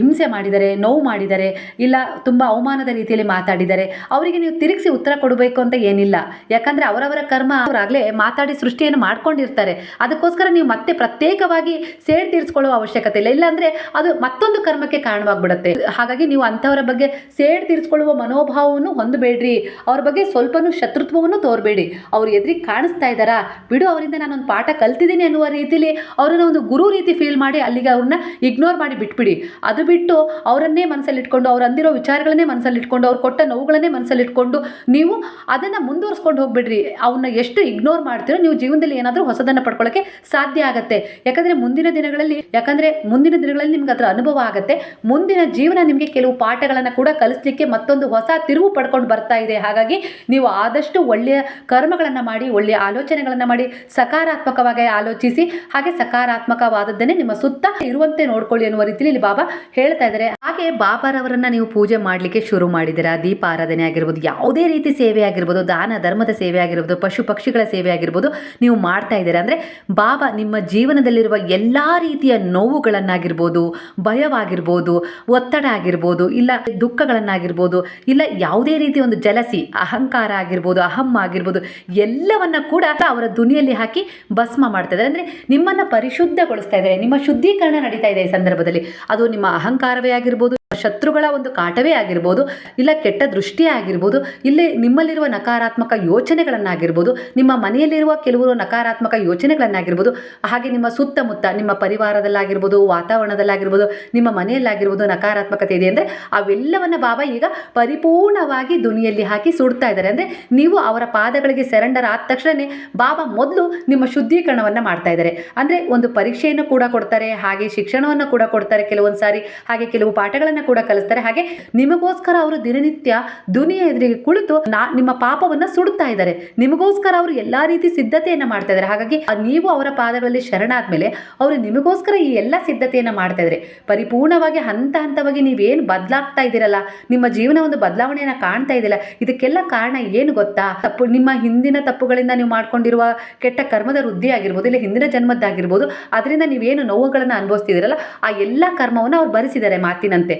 ಹಿಂಸೆ ಮಾಡಿದ್ದಾರೆ, ನೋವು ಮಾಡಿದ್ದಾರೆ ಇಲ್ಲ, ತುಂಬ ಅವಮಾನದ ರೀತಿಯಲ್ಲಿ ಮಾತಾಡಿದ್ದಾರೆ ಅವರಿಗೆ ನೀವು ತಿರುಗಿಸಿ ಉತ್ತರ ಕೊಡಬೇಕು ಅಂತ ಏನಿಲ್ಲ. ಯಾಕಂದರೆ ಅವರವರ ಕರ್ಮ ಅವರಾಗಲೇ ಮಾತಾಡಿ ಸೃಷ್ಟಿಯನ್ನು ಮಾಡ್ಕೊಂಡಿರ್ತಾರೆ. ಅದಕ್ಕೋಸ್ಕರ ನೀವು ಮತ್ತೆ ಪ್ರತ್ಯೇಕವಾಗಿ ಸೇಡ್ ತೀರಿಸ್ಕೊಳ್ಳೋ ಅವಶ್ಯಕತೆ ಇಲ್ಲ. ಇಲ್ಲಾಂದರೆ ಅದು ಮತ್ತೊಂದು ಕರ್ಮಕ್ಕೆ ಕಾರಣವಾಗ್ಬಿಡುತ್ತೆ. ಹಾಗಾಗಿ ನೀವು ಅಂಥವರ ಬಗ್ಗೆ ಸೇಡ್ ತೀರಿಸ್ಕೊಳ್ಳುವ ಮನೋಭಾವವನ್ನು ಹೊಂದಬೇಡ್ರಿ. ಅವ್ರ ಬಗ್ಗೆ ಸ್ವಲ್ಪನೂ ಶತ್ರುತ್ವವನ್ನು ತೋರಬೇಡಿ. ಅವ್ರು ಎದುರಿಗೆ ಕಾಣಿಸ್ತಾ ಇದ್ದಾರಾ? ಬಿಡು, ಅವರಿಂದ ನಾನೊಂದು ಪಾಠ ಕಲ್ತಿದ್ದೀನಿ ಅನ್ನುವ ರೀತಿಯಲ್ಲಿ ಅವರನ್ನು ಒಂದು ಗುರು ರೀತಿ ಫೀಲ್ ಮಾಡಿ ಅಲ್ಲಿಗೆ ಅವ್ರನ್ನ ಇಗ್ನೋರ್ ಮಾಡಿ ಬಿಟ್ಬಿಡಿ. ಅದು ಬಿಟ್ಟು ಅವರನ್ನೇ ಮನಸ್ಸಲ್ಲಿ ಇಟ್ಕೊಂಡು ಅವ್ರು ಅಂದಿರೋ ವಿಚಾರಗಳನ್ನೇ ಮನಸ್ಸಲ್ಲಿ ಇಟ್ಕೊಂಡು ಅವ್ರು ಕೊಟ್ಟ ನೋವುಗಳನ್ನೇ ಮನಸ್ಸಲ್ಲಿ ಇಟ್ಕೊಂಡು ನೀವು ಅದನ್ನು ಮುಂದುವರ್ಸ್ಕೊಂಡು ಹೋಗ್ಬಿಡ್ರಿ. ಅವನ್ನ ಎಷ್ಟು ಇಗ್ನೋರ್ ಮಾಡ್ತೀರೋ ನೀವು ಜೀವನದಲ್ಲಿ ಏನಾದರೂ ಹೊಸದನ್ನು ಪಡ್ಕೊಳ್ಳೋಕ್ಕೆ ಸಾಧ್ಯ ಆಗುತ್ತೆ. ಯಾಕಂದರೆ ಮುಂದಿನ ದಿನಗಳಲ್ಲಿ, ಯಾಕಂದರೆ ಮುಂದಿನ ದಿನಗಳಲ್ಲಿ ನಿಮ್ಗೆ ಅದರ ಅನುಭವ ಆಗುತ್ತೆ. ಮುಂದಿನ ಜೀವನ ನಿಮಗೆ ಕೆಲವು ಪಾಠಗಳನ್ನು ಕೂಡ ಕಲಿಸ್ಲಿಕ್ಕೆ ಮತ್ತೊಂದು ಹೊಸ ತಿರುವು ಪಡ್ಕೊಂಡು ಬರ್ತಾ ಇದೆ. ಹಾಗಾಗಿ ನೀವು ಆದಷ್ಟು ಒಳ್ಳೆಯ ಕರ್ಮಗಳನ್ನು ಮಾಡಿ, ಒಳ್ಳೆಯ ಆಲೋಚನೆಗಳನ್ನು ಮಾಡಿ, ಸಕಾರಾತ್ಮಕವಾಗಿ ಆಲೋಚಿಸಿ, ಹಾಗೆ ಸಕಾರಾತ್ಮಕವಾದದ್ದನ್ನೇ ನಿಮ್ಮ ಸುತ್ತ ಇರುವಂತೆ ನೋಡ್ಕೊಳ್ಳಿ ಅನ್ನುವ ರೀತಿಯಲ್ಲಿ ಇಲ್ಲಿ ಬಾಬಾ ಹೇಳ್ತಾ ಇದ್ದಾರೆ. ಹಾಗೆ ಬಾಬಾರವರನ್ನ ನೀವು ಪೂಜೆ ಮಾಡಲಿಕ್ಕೆ ಶುರು ಮಾಡಿದ್ದೀರಾ? ದೀಪ ಆರಾಧನೆ ಆಗಿರ್ಬೋದು, ಯಾವುದೇ ರೀತಿ ಸೇವೆ ಆಗಿರ್ಬೋದು, ದಾನ, ಧರ್ಮದ ಸೇವೆ ಆಗಿರ್ಬೋದು, ಪಶು ಪಕ್ಷಿಗಳ ಸೇವೆ ಆಗಿರ್ಬೋದು ನೀವು ಮಾಡ್ತಾ ಇದ್ದೀರಾ? ಅಂದರೆ ಬಾಬಾ ನಿಮ್ಮ ಜೀವನದಲ್ಲಿರುವ ಎಲ್ಲ ರೀತಿಯ ನೋವುಗಳನ್ನಾಗಿರ್ಬೋದು, ಭಯವಾಗಿರ್ಬೋದು, ಒತ್ತಡ ಆಗಿರ್ಬೋದು, ಇಲ್ಲ ದುಃಖಗಳನ್ನಾಗಿರ್ಬೋದು, ಇಲ್ಲ ಯಾವುದೇ ರೀತಿಯ ಒಂದು ಜಲಸಿ, ಅಹಂಕಾರ ಆಗಿರ್ಬೋದು ಅಹಮ್ಮ ಆಗಿರ್ಬೋದು, ಎಲ್ಲವನ್ನ ಕೂಡ ಅವರ ದುನಿಯಲ್ಲಿ ಹಾಕಿ ಭಸ್ಮ ಮಾಡ್ತಾ ಇದ್ದಾರೆ. ಅಂದರೆ ನಿಮ್ಮನ್ನು ಪರಿಶುದ್ಧಗೊಳಿಸ್ತಾ ಇದ್ದಾರೆ, ನಿಮ್ಮ ಶುದ್ಧೀಕರಣ ನಡೀತಾ ಇದೆ ಈ ಸಂದರ್ಭದಲ್ಲಿ. ಅದು ನಿಮ್ಮ ಅಹಂಕಾರವೇ ಆಗಿರ್ಬೋದು ಶತ್ರುಗಳ ಒಂದು ಕಾಟವೇ ಆಗಿರ್ಬೋದು, ಇಲ್ಲ ಕೆಟ್ಟ ದೃಷ್ಟಿಯೇ ಆಗಿರ್ಬೋದು, ಇಲ್ಲೇ ನಿಮ್ಮಲ್ಲಿರುವ ನಕಾರಾತ್ಮಕ ಯೋಚನೆಗಳನ್ನಾಗಿರ್ಬೋದು, ನಿಮ್ಮ ಮನೆಯಲ್ಲಿರುವ ಕೆಲವರು ನಕಾರಾತ್ಮಕ ಯೋಚನೆಗಳನ್ನಾಗಿರ್ಬೋದು, ಹಾಗೆ ನಿಮ್ಮ ಸುತ್ತಮುತ್ತ ನಿಮ್ಮ ಪರಿವಾರದಲ್ಲಾಗಿರ್ಬೋದು, ವಾತಾವರಣದಲ್ಲಾಗಿರ್ಬೋದು, ನಿಮ್ಮ ಮನೆಯಲ್ಲಾಗಿರ್ಬೋದು ನಕಾರಾತ್ಮಕತೆ ಇದೆ ಅಂದರೆ ಅವೆಲ್ಲವನ್ನ ಬಾಬಾ ಈಗ ಪರಿಪೂರ್ಣವಾಗಿ ದುನಿಯಲ್ಲಿ ಹಾಕಿ ಸುಡ್ತಾ ಇದ್ದಾರೆ. ಅಂದರೆ ನೀವು ಅವರ ಪಾದಗಳಿಗೆ ಸೆರೆಂಡರ್ ಆದ ತಕ್ಷಣವೇ ಬಾಬಾ ಮೊದಲು ನಿಮ್ಮ ಶುದ್ಧೀಕರಣವನ್ನು ಮಾಡ್ತಾ ಇದ್ದಾರೆ. ಅಂದರೆ ಒಂದು ಪರೀಕ್ಷೆಯನ್ನು ಕೂಡ ಕೊಡ್ತಾರೆ, ಹಾಗೆ ಶಿಕ್ಷಣವನ್ನು ಕೂಡ ಕೊಡ್ತಾರೆ ಕೆಲವೊಂದು ಸಾರಿ ಹಾಗೆ ಕೆಲವು ಪಾಠಗಳನ್ನು ಕೂಡ ಕಲಿಸ್ತಾರೆ. ಹಾಗೆ ನಿಮಗೋಸ್ಕರ ಅವರು ದಿನನಿತ್ಯ ದುನಿಯ ಎದುರಿಗೆ ಕುಳಿತು ನಾ ನಿಮ್ಮ ಪಾಪವನ್ನು ಸುಡುತ್ತಾ ಇದ್ದಾರೆ. ನಿಮಗೋಸ್ಕರ ಅವರು ಎಲ್ಲಾ ರೀತಿ ಸಿದ್ಧತೆಯನ್ನು ಮಾಡ್ತಾ ಇದ್ದಾರೆ. ಹಾಗಾಗಿ ನೀವು ಅವರ ಪಾದಗಳಲ್ಲಿ ಶರಣಾದ್ಮೇಲೆ ಅವರು ನಿಮಗೋಸ್ಕರ ಈ ಎಲ್ಲ ಸಿದ್ಧತೆಯನ್ನು ಮಾಡ್ತಾ ಇದ್ದಾರೆ. ಪರಿಪೂರ್ಣವಾಗಿ ಹಂತ ಹಂತವಾಗಿ ನೀವೇನು ಬದಲಾಗ್ತಾ ಇದ್ದೀರಲ್ಲ, ನಿಮ್ಮ ಜೀವನ ಒಂದು ಬದಲಾವಣೆಯನ್ನು ಕಾಣ್ತಾ ಇದ್ದಿಲ್ಲ ಇದಕ್ಕೆಲ್ಲ ಕಾರಣ ಏನು ಗೊತ್ತಾ? ತಪ್ಪು ನಿಮ್ಮ ಹಿಂದಿನ ತಪ್ಪುಗಳಿಂದ ನೀವು ಮಾಡ್ಕೊಂಡಿರುವ ಕೆಟ್ಟ ಕರ್ಮದ ವೃದ್ಧಿ ಆಗಿರ್ಬೋದು, ಇಲ್ಲ ಹಿಂದಿನ ಜನ್ಮದ್ದಾಗಿರ್ಬೋದು, ಅದರಿಂದ ನೀವೇನು ನೋವುಗಳನ್ನು ಅನುಭವಿಸ್ತಿದ್ದೀರಲ್ಲ, ಆ ಎಲ್ಲ ಕರ್ಮವನ್ನು ಅವ್ರು ಭರಿಸಿದ್ದಾರೆ ಮಾತಿನಂತೆ.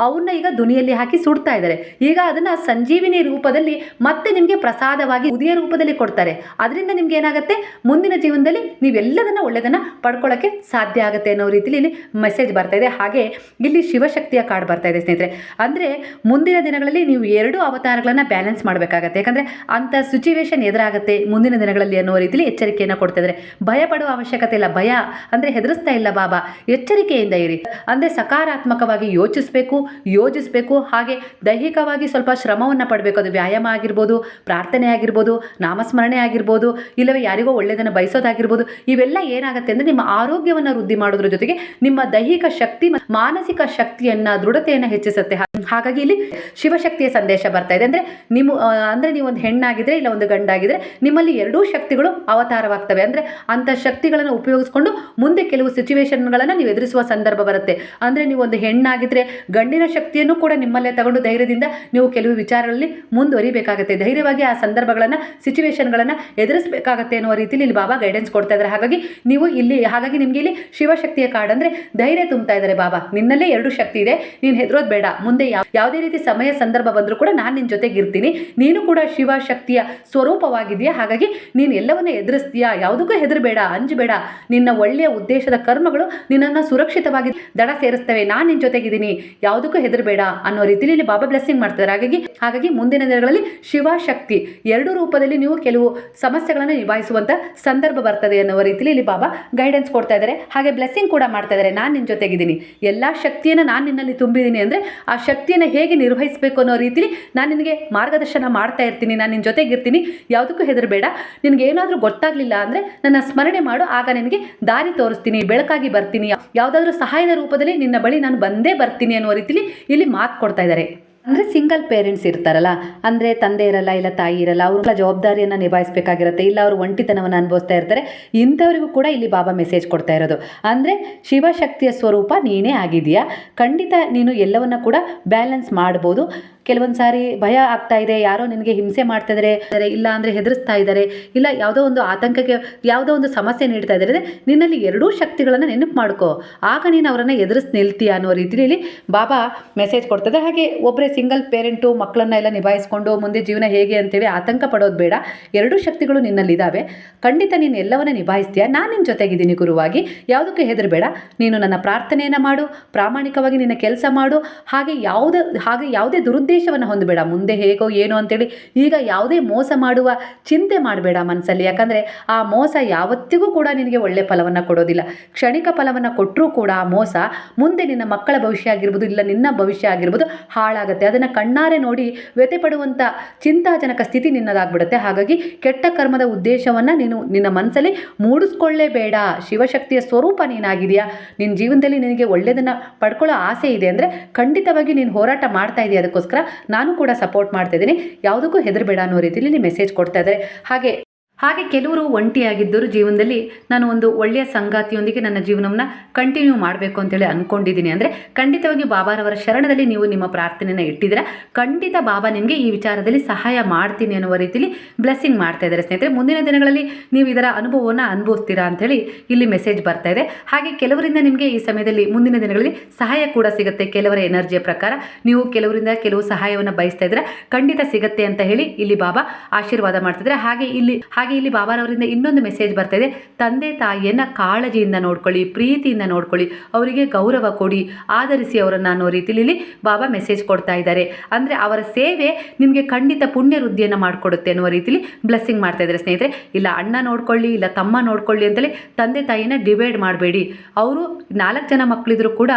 ಅವನ್ನ ಈಗ ದುನಿಯಲ್ಲಿ ಹಾಕಿ ಸುಡ್ತಾ ಇದ್ದಾರೆ. ಈಗ ಅದನ್ನ ಸಂಜೀವಿನಿ ರೂಪದಲ್ಲಿ ಮತ್ತೆ ನಿಮಗೆ ಪ್ರಸಾದವಾಗಿ ಉದಿಯ ರೂಪದಲ್ಲಿ ಕೊಡ್ತಾರೆ. ಅದರಿಂದ ನಿಮ್ಗೆ ಏನಾಗುತ್ತೆ? ಮುಂದಿನ ಜೀವನದಲ್ಲಿ ನೀವೆಲ್ಲದನ್ನ ಒಳ್ಳೆಯದನ್ನ ಪಡ್ಕೊಳ್ಳೋಕ್ಕೆ ಸಾಧ್ಯ ಆಗುತ್ತೆ ಅನ್ನೋ ರೀತಿಲಿ ಇಲ್ಲಿ ಮೆಸೇಜ್ ಬರ್ತಾ ಇದೆ. ಹಾಗೆ ಇಲ್ಲಿ ಶಿವಶಕ್ತಿಯ ಕಾರ್ಡ್ ಬರ್ತಾ ಇದೆ ಸ್ನೇಹಿತರೆ. ಅಂದರೆ ಮುಂದಿನ ದಿನಗಳಲ್ಲಿ ನೀವು ಎರಡು ಅವತಾರಗಳನ್ನ ಬ್ಯಾಲೆನ್ಸ್ ಮಾಡಬೇಕಾಗತ್ತೆ. ಯಾಕಂದರೆ ಅಂಥ ಸಿಚುವೇಶನ್ ಎದುರಾಗುತ್ತೆ ಮುಂದಿನ ದಿನಗಳಲ್ಲಿ ಅನ್ನೋ ರೀತಿಲಿ ಎಚ್ಚರಿಕೆಯನ್ನು ಕೊಡ್ತಾ ಇದ್ದಾರೆ. ಭಯ ಪಡುವ ಅವಶ್ಯಕತೆ ಇಲ್ಲ. ಭಯ ಅಂದರೆ ಹೆದರಿಸ್ತಾ ಇಲ್ಲ ಬಾಬಾ. ಎಚ್ಚರಿಕೆಯಿಂದ ಇರಿ. ಅಂದರೆ ಸಕಾರಾತ್ಮಕವಾಗಿ ಯೋಚಿಸಬೇಕು ಯೋಜಿಸಬೇಕು ಹಾಗೆ ದೈಹಿಕವಾಗಿ ಸ್ವಲ್ಪ ಶ್ರಮವನ್ನು ಪಡಬೇಕು. ಅದು ವ್ಯಾಯಾಮ ಆಗಿರ್ಬೋದು, ಪ್ರಾರ್ಥನೆ ಆಗಿರ್ಬೋದು, ನಾಮಸ್ಮರಣೆ ಆಗಿರ್ಬೋದು, ಇಲ್ಲವೇ ಯಾರಿಗೋ ಒಳ್ಳೆಯದನ್ನು ಬಯಸೋದಾಗಿರ್ಬೋದು, ಇವೆಲ್ಲ ಏನಾಗುತ್ತೆ ಅಂದರೆ ನಿಮ್ಮ ಆರೋಗ್ಯವನ್ನು ವೃದ್ಧಿ ಮಾಡೋದ್ರ ಜೊತೆಗೆ ನಿಮ್ಮ ದೈಹಿಕ ಶಕ್ತಿ ಮಾನಸಿಕ ಶಕ್ತಿಯನ್ನು, ದೃಢತೆಯನ್ನು ಹೆಚ್ಚಿಸುತ್ತೆ. ಹಾಗಾಗಿ ಇಲ್ಲಿ ಶಿವಶಕ್ತಿಯ ಸಂದೇಶ ಬರ್ತಾ ಇದೆ. ಅಂದರೆ ನಿಮ್ಮ ಅಂದರೆ ನೀವು ಒಂದು ಹೆಣ್ಣಾಗಿದ್ರೆ ಇಲ್ಲ ಒಂದು ಗಂಡಾಗಿದ್ರೆ ನಿಮ್ಮಲ್ಲಿ ಎರಡೂ ಶಕ್ತಿಗಳು ಅವತಾರವಾಗ್ತವೆ. ಅಂದರೆ ಅಂಥ ಶಕ್ತಿಗಳನ್ನು ಉಪಯೋಗಿಸ್ಕೊಂಡು ಮುಂದೆ ಕೆಲವು ಸಿಚುವೇಶನ್ಗಳನ್ನು ನೀವು ಎದುರಿಸುವ ಸಂದರ್ಭ ಬರುತ್ತೆ. ಅಂದರೆ ನೀವು ಒಂದು ಹೆಣ್ಣಾಗಿದ್ರೆ ಗಂಡಿನ ಶಕ್ತಿಯನ್ನು ಕೂಡ ನಿಮ್ಮಲ್ಲೇ ತಗೊಂಡು ಧೈರ್ಯದಿಂದ ನೀವು ಕೆಲವು ವಿಚಾರಗಳಲ್ಲಿ ಮುಂದುವರಿಬೇಕಾಗುತ್ತೆ. ಧೈರ್ಯವಾಗಿ ಆ ಸಂದರ್ಭಗಳನ್ನು ಸಿಚುವೇಶನ್ಗಳನ್ನು ಎದುರಿಸಬೇಕಾಗತ್ತೆ ಅನ್ನುವ ರೀತಿಯಲ್ಲಿ ಇಲ್ಲಿ ಬಾಬಾ ಗೈಡೆನ್ಸ್ ಕೊಡ್ತಾ ಇದ್ದಾರೆ. ಹಾಗಾಗಿ ನೀವು ಇಲ್ಲಿ, ಹಾಗಾಗಿ ನಿಮಗೆ ಇಲ್ಲಿ ಶಿವಶಕ್ತಿಯ ಕಾರ್ಡ್ ಅಂದರೆ ಧೈರ್ಯ ತುಂಬ್ತಾ ಇದ್ದಾರೆ ಬಾಬಾ. ನಿನ್ನಲ್ಲೇ ಎರಡು ಶಕ್ತಿ ಇದೆ. ನೀನು ಹೆದರೋದು ಬೇಡ. ಮುಂದೆ ಯಾವ, ಯಾವುದೇ ರೀತಿ ಸಮಯ ಸಂದರ್ಭ ಬಂದರೂ ಕೂಡ ನಾನು ನಿನ್ನ ಜೊತೆಗೆ ಇರ್ತೀನಿ ನೀನು ಕೂಡ ಶಿವಶಕ್ತಿಯ ಸ್ವರೂಪವಾಗಿದೆಯಾ ಹಾಗಾಗಿ ನೀನು ಎಲ್ಲವನ್ನ ಎದುರಿಸ್ತೀಯಾ? ಯಾವುದಕ್ಕೂ ಹೆದರಬೇಡ, ಅಂಜಬೇಡ. ನಿನ್ನ ಒಳ್ಳೆಯ ಉದ್ದೇಶದ ಕರ್ಮಗಳು ನಿನ್ನನ್ನು ಸುರಕ್ಷಿತವಾಗಿ ದಡ ಸೇರಿಸ್ತವೆ. ನಾನು ನಿನ್ನ ಜೊತೆಗಿದ್ದೀನಿ. ಯಾವುದಕ್ಕೂ ಹೆದರಬೇಡ ಅನ್ನೋ ರೀತಿಯಲ್ಲಿ ಇಲ್ಲಿ ಬಾಬಾ ಬ್ಲೆಸ್ಸಿಂಗ್ ಮಾಡ್ತಾರೆ ಹಾಗಾಗಿ ಹಾಗಾಗಿ ಮುಂದಿನ ದಿನಗಳಲ್ಲಿ ಶಿವಶಕ್ತಿ ಎರಡು ರೂಪದಲ್ಲಿ ನೀವು ಕೆಲವು ಸಮಸ್ಯೆಗಳನ್ನು ನಿಭಾಯಿಸುವಂಥ ಸಂದರ್ಭ ಬರ್ತದೆ ಅನ್ನೋ ರೀತಿಯಲ್ಲಿ ಇಲ್ಲಿ ಬಾಬಾ ಗೈಡೆನ್ಸ್ ಕೊಡ್ತಾ ಇದ್ದಾರೆ. ಹಾಗೆ ಬ್ಲೆಸ್ಸಿಂಗ್ ಕೂಡ ಮಾಡ್ತಾ ಇದ್ದಾರೆ. ನಾನು ನಿನ್ನ ಜೊತೆಗಿದ್ದೀನಿ. ಎಲ್ಲ ಶಕ್ತಿಯನ್ನು ನಾನು ನಿನ್ನಲ್ಲಿ ತುಂಬಿದ್ದೀನಿ ಅಂದರೆ ಆ ಶಕ್ತಿಯನ್ನು ಹೇಗೆ ನಿರ್ವಹಿಸಬೇಕು ಅನ್ನೋ ರೀತಿಲಿ ನಾನು ನಿನಗೆ ಮಾರ್ಗದರ್ಶನ ಮಾಡ್ತಾ ಇರ್ತೀನಿ. ನಾನು ನಿನ್ನ ಜೊತೆಗಿರ್ತೀನಿ. ಯಾವುದಕ್ಕೂ ಹೆದರಬೇಡ. ನಿನಗೆ ಏನಾದರೂ ಗೊತ್ತಾಗಲಿಲ್ಲ ಅಂದರೆ ನನ್ನ ಸ್ಮರಣೆ ಮಾಡು. ಆಗ ನಿನಗೆ ದಾರಿ ತೋರಿಸ್ತೀನಿ. ಬೆಳಕಾಗಿ ಬರ್ತೀನಿ. ಯಾವುದಾದ್ರೂ ಸಹಾಯದ ರೂಪದಲ್ಲಿ ನಿನ್ನ ಬಳಿ ನಾನು ಬಂದೇ ಬರ್ತೀನಿ ಅನ್ನುವ ರೀತಿಲಿ ಇಲ್ಲಿ ಮಾತು ಕೊಡ್ತಾ ಇದ್ದಾರೆ ಅಂದರೆ ಸಿಂಗಲ್ ಪೇರೆಂಟ್ಸ್ ಇರ್ತಾರಲ್ಲ, ಅಂದರೆ ತಂದೆ ಇರಲ್ಲ, ಇಲ್ಲ ತಾಯಿ ಇರಲ್ಲ ಅವ್ರ ಜವಾಬ್ದಾರಿಯನ್ನು ನಿಭಾಯಿಸಬೇಕಾಗಿರುತ್ತೆ, ಇಲ್ಲ ಅವರು ಒಂಟಿತನವನ್ನು ಅನುಭವಿಸ್ತಾ ಇರ್ತಾರೆ, ಇಂಥವರಿಗೂ ಕೂಡ ಇಲ್ಲಿ ಬಾಬಾ ಮೆಸೇಜ್ ಕೊಡ್ತಾ ಇರೋದು. ಅಂದರೆ ಶಿವಶಕ್ತಿಯ ಸ್ವರೂಪ ನೀನೇ ಆಗಿದೆಯಾ ಖಂಡಿತ ನೀನು ಎಲ್ಲವನ್ನ ಕೂಡ ಬ್ಯಾಲೆನ್ಸ್ ಮಾಡ್ಬೋದು. ಕೆಲವೊಂದು ಸಾರಿ ಭಯ ಆಗ್ತಾ ಇದೆ. ಯಾರೋ ನಿನಗೆ ಹಿಂಸೆ ಮಾಡ್ತಾ ಇದ್ದಾರೆ ಇಲ್ಲ ಅಂದರೆ ಹೆದರಿಸ್ತಾ ಇದ್ದಾರೆ ಇಲ್ಲ ಯಾವುದೋ ಒಂದು ಆತಂಕಕ್ಕೆ ಯಾವುದೋ ಒಂದು ಸಮಸ್ಯೆ ನೀಡ್ತಾ ಇದ್ದಾರೆ ನಿನ್ನಲ್ಲಿ ಎರಡೂ ಶಕ್ತಿಗಳನ್ನು ನೆನಪು ಮಾಡ್ಕೋ. ಆಗ ನೀನು ಅವರನ್ನು ಎದುರಿಸಿ ನಿಲ್ತೀಯ ಅನ್ನೋ ರೀತಿಯಲ್ಲಿ ಬಾಬಾ ಮೆಸೇಜ್ ಕೊಡ್ತದೆ ಹಾಗೆ ಒಬ್ಬರೇ ಸಿಂಗಲ್ ಪೇರೆಂಟು ಮಕ್ಕಳನ್ನ ಎಲ್ಲ ನಿಭಾಯಿಸ್ಕೊಂಡು ಮುಂದೆ ಜೀವನ ಹೇಗೆ ಅಂತೇಳಿ ಆತಂಕ ಪಡೋದು ಬೇಡ. ಎರಡೂ ಶಕ್ತಿಗಳು ನಿನ್ನಲ್ಲಿದ್ದಾವೆ ಖಂಡಿತ ನೀನು ಎಲ್ಲವನ್ನ ನಿಭಾಯಿಸ್ತೀಯ. ನಾನು ನಿನ್ನ ಜೊತೆಗಿದ್ದೀನಿ ಗುರುವಾಗಿ. ಯಾವುದಕ್ಕೂ ಹೆದರಬೇಡ. ನೀನು ನನ್ನ ಪ್ರಾರ್ಥನೆಯನ್ನು ಮಾಡು. ಪ್ರಾಮಾಣಿಕವಾಗಿ ನಿನ್ನ ಕೆಲಸ ಮಾಡು. ಹಾಗೆ ಯಾವುದೇ ಹಾಗೆ ಯಾವುದೇ ದುರುದ್ದೇಶವನ್ನು ಹೊಂದಬೇಡ. ಮುಂದೆ ಹೇಗೋ ಏನೋ ಅಂತೇಳಿ ಈಗ ಯಾವುದೇ ಮೋಸ ಮಾಡುವ ಚಿಂತೆ ಮಾಡಬೇಡ ಮನಸ್ಸಲ್ಲಿ ಯಾಕಂದರೆ ಆ ಮೋಸ ಯಾವತ್ತಿಗೂ ಕೂಡ ನಿನಗೆ ಒಳ್ಳೆ ಫಲವನ್ನು ಕೊಡೋದಿಲ್ಲ. ಕ್ಷಣಿಕ ಫಲವನ್ನು ಕೊಟ್ಟರೂ ಕೂಡ ಆ ಮೋಸ ಮುಂದೆ ನಿನ್ನ ಮಕ್ಕಳ ಭವಿಷ್ಯ ಆಗಿರ್ಬೋದು, ಇಲ್ಲ ನಿನ್ನ ಭವಿಷ್ಯ ಆಗಿರ್ಬೋದು ಹಾಳಾಗುತ್ತೆ. ಅದನ್ನು ಕಣ್ಣಾರೆ ನೋಡಿ ವ್ಯಥೆ ಪಡುವಂಥ ಚಿಂತಾಜನಕ ಸ್ಥಿತಿ ನಿನ್ನದಾಗ್ಬಿಡುತ್ತೆ. ಹಾಗಾಗಿ ಕೆಟ್ಟ ಕರ್ಮದ ಉದ್ದೇಶವನ್ನು ನೀನು ನಿನ್ನ ಮನಸ್ಸಲ್ಲಿ ಮೂಡಿಸ್ಕೊಳ್ಳೇಬೇಡ. ಶಿವಶಕ್ತಿಯ ಸ್ವರೂಪ ನೀನಾಗಿದೆಯಾ ನಿನ್ನ ಜೀವನದಲ್ಲಿ ನಿನಗೆ ಒಳ್ಳೆಯದನ್ನು ಪಡ್ಕೊಳ್ಳೋ ಆಸೆ ಇದೆ ಅಂದರೆ ಖಂಡಿತವಾಗಿ ನೀನು ಹೋರಾಟ ಮಾಡ್ತಾ ಇದೆಯಾ. ಅದಕ್ಕೋಸ್ಕರ ನಾನು ಕೂಡ ಸಪೋರ್ಟ್ ಮಾಡ್ತಾ ಇದ್ದೀನಿ. ಯಾವುದಕ್ಕೂ ಹೆದರಬೇಡ ಅನ್ನೋ ರೀತಿಯಲ್ಲಿ ಮೆಸೇಜ್ ಕೊಡ್ತಾ ಇದ್ದಾರೆ. ಹಾಗೆ ಹಾಗೆ ಕೆಲವರು ಒಂಟಿಯಾಗಿದ್ದರು ಜೀವನದಲ್ಲಿ ನಾನು ಒಂದು ಒಳ್ಳೆಯ ಸಂಗಾತಿಯೊಂದಿಗೆ ನನ್ನ ಜೀವನವನ್ನು ಕಂಟಿನ್ಯೂ ಮಾಡಬೇಕು ಅಂತೇಳಿ ಅಂದ್ಕೊಂಡಿದ್ದೀನಿ ಅಂದರೆ ಖಂಡಿತವಾಗಿ ಬಾಬಾರವರ ಶರಣದಲ್ಲಿ ನೀವು ನಿಮ್ಮ ಪ್ರಾರ್ಥನೆಯನ್ನು ಇಟ್ಟಿದ್ದೀರಾ. ಖಂಡಿತ ಬಾಬಾ ನಿಮಗೆ ಈ ವಿಚಾರದಲ್ಲಿ ಸಹಾಯ ಮಾಡ್ತೀನಿ ಅನ್ನುವ ರೀತಿಯಲ್ಲಿ ಬ್ಲೆಸ್ಸಿಂಗ್ ಮಾಡ್ತಾ ಇದ್ದಾರೆ ಸ್ನೇಹಿತರೆ. ಮುಂದಿನ ದಿನಗಳಲ್ಲಿ ನೀವು ಇದರ ಅನುಭವವನ್ನು ಅನುಭವಿಸ್ತೀರಾ ಅಂಥೇಳಿ ಇಲ್ಲಿ ಮೆಸೇಜ್ ಬರ್ತಾ ಇದೆ. ಹಾಗೆ ಕೆಲವರಿಂದ ನಿಮಗೆ ಈ ಸಮಯದಲ್ಲಿ ಮುಂದಿನ ದಿನಗಳಲ್ಲಿ ಸಹಾಯ ಕೂಡ ಸಿಗುತ್ತೆ. ಕೆಲವರ ಎನರ್ಜಿಯ ಪ್ರಕಾರ ನೀವು ಕೆಲವರಿಂದ ಕೆಲವು ಸಹಾಯವನ್ನು ಬಯಸ್ತಾ ಇದ್ದೀರಾ. ಖಂಡಿತ ಸಿಗುತ್ತೆ ಅಂತ ಹೇಳಿ ಇಲ್ಲಿ ಬಾಬಾ ಆಶೀರ್ವಾದ ಮಾಡ್ತಿದ್ರೆ ಹಾಗೆ ಇಲ್ಲಿ ಹಾಗೆ ಇಲ್ಲಿ ಬಾಬಾರವರಿಂದ ಇನ್ನೊಂದು ಮೆಸೇಜ್ ಬರ್ತಾ ಇದೆ. ತಂದೆ ತಾಯಿಯನ್ನು ಕಾಳಜಿಯಿಂದ ನೋಡ್ಕೊಳ್ಳಿ, ಪ್ರೀತಿಯಿಂದ ನೋಡ್ಕೊಳ್ಳಿ, ಅವರಿಗೆ ಗೌರವ ಕೊಡಿ, ಆಧರಿಸಿ ಅವರನ್ನು ಅನ್ನೋ ರೀತಿಲಿ ಇಲ್ಲಿ ಬಾಬಾ ಮೆಸೇಜ್ ಕೊಡ್ತಾ ಇದ್ದಾರೆ. ಅಂದರೆ ಅವರ ಸೇವೆ ನಿಮಗೆ ಖಂಡಿತ ಪುಣ್ಯ ವೃದ್ಧಿಯನ್ನು ಮಾಡಿಕೊಡುತ್ತೆ ಅನ್ನುವ ರೀತಿಲಿ ಬ್ಲೆಸ್ಸಿಂಗ್ ಮಾಡ್ತಾ ಇದ್ದಾರೆ ಸ್ನೇಹಿತರೆ. ಇಲ್ಲ ಅಣ್ಣ ನೋಡ್ಕೊಳ್ಳಿ, ಇಲ್ಲ ತಮ್ಮ ನೋಡ್ಕೊಳ್ಳಿ ಅಂತಲೇ ತಂದೆ ತಾಯಿನ ಡಿವೈಡ್ ಮಾಡಬೇಡಿ. ಅವರು ನಾಲ್ಕು ಜನ ಮಕ್ಕಳಿದ್ರು ಕೂಡ,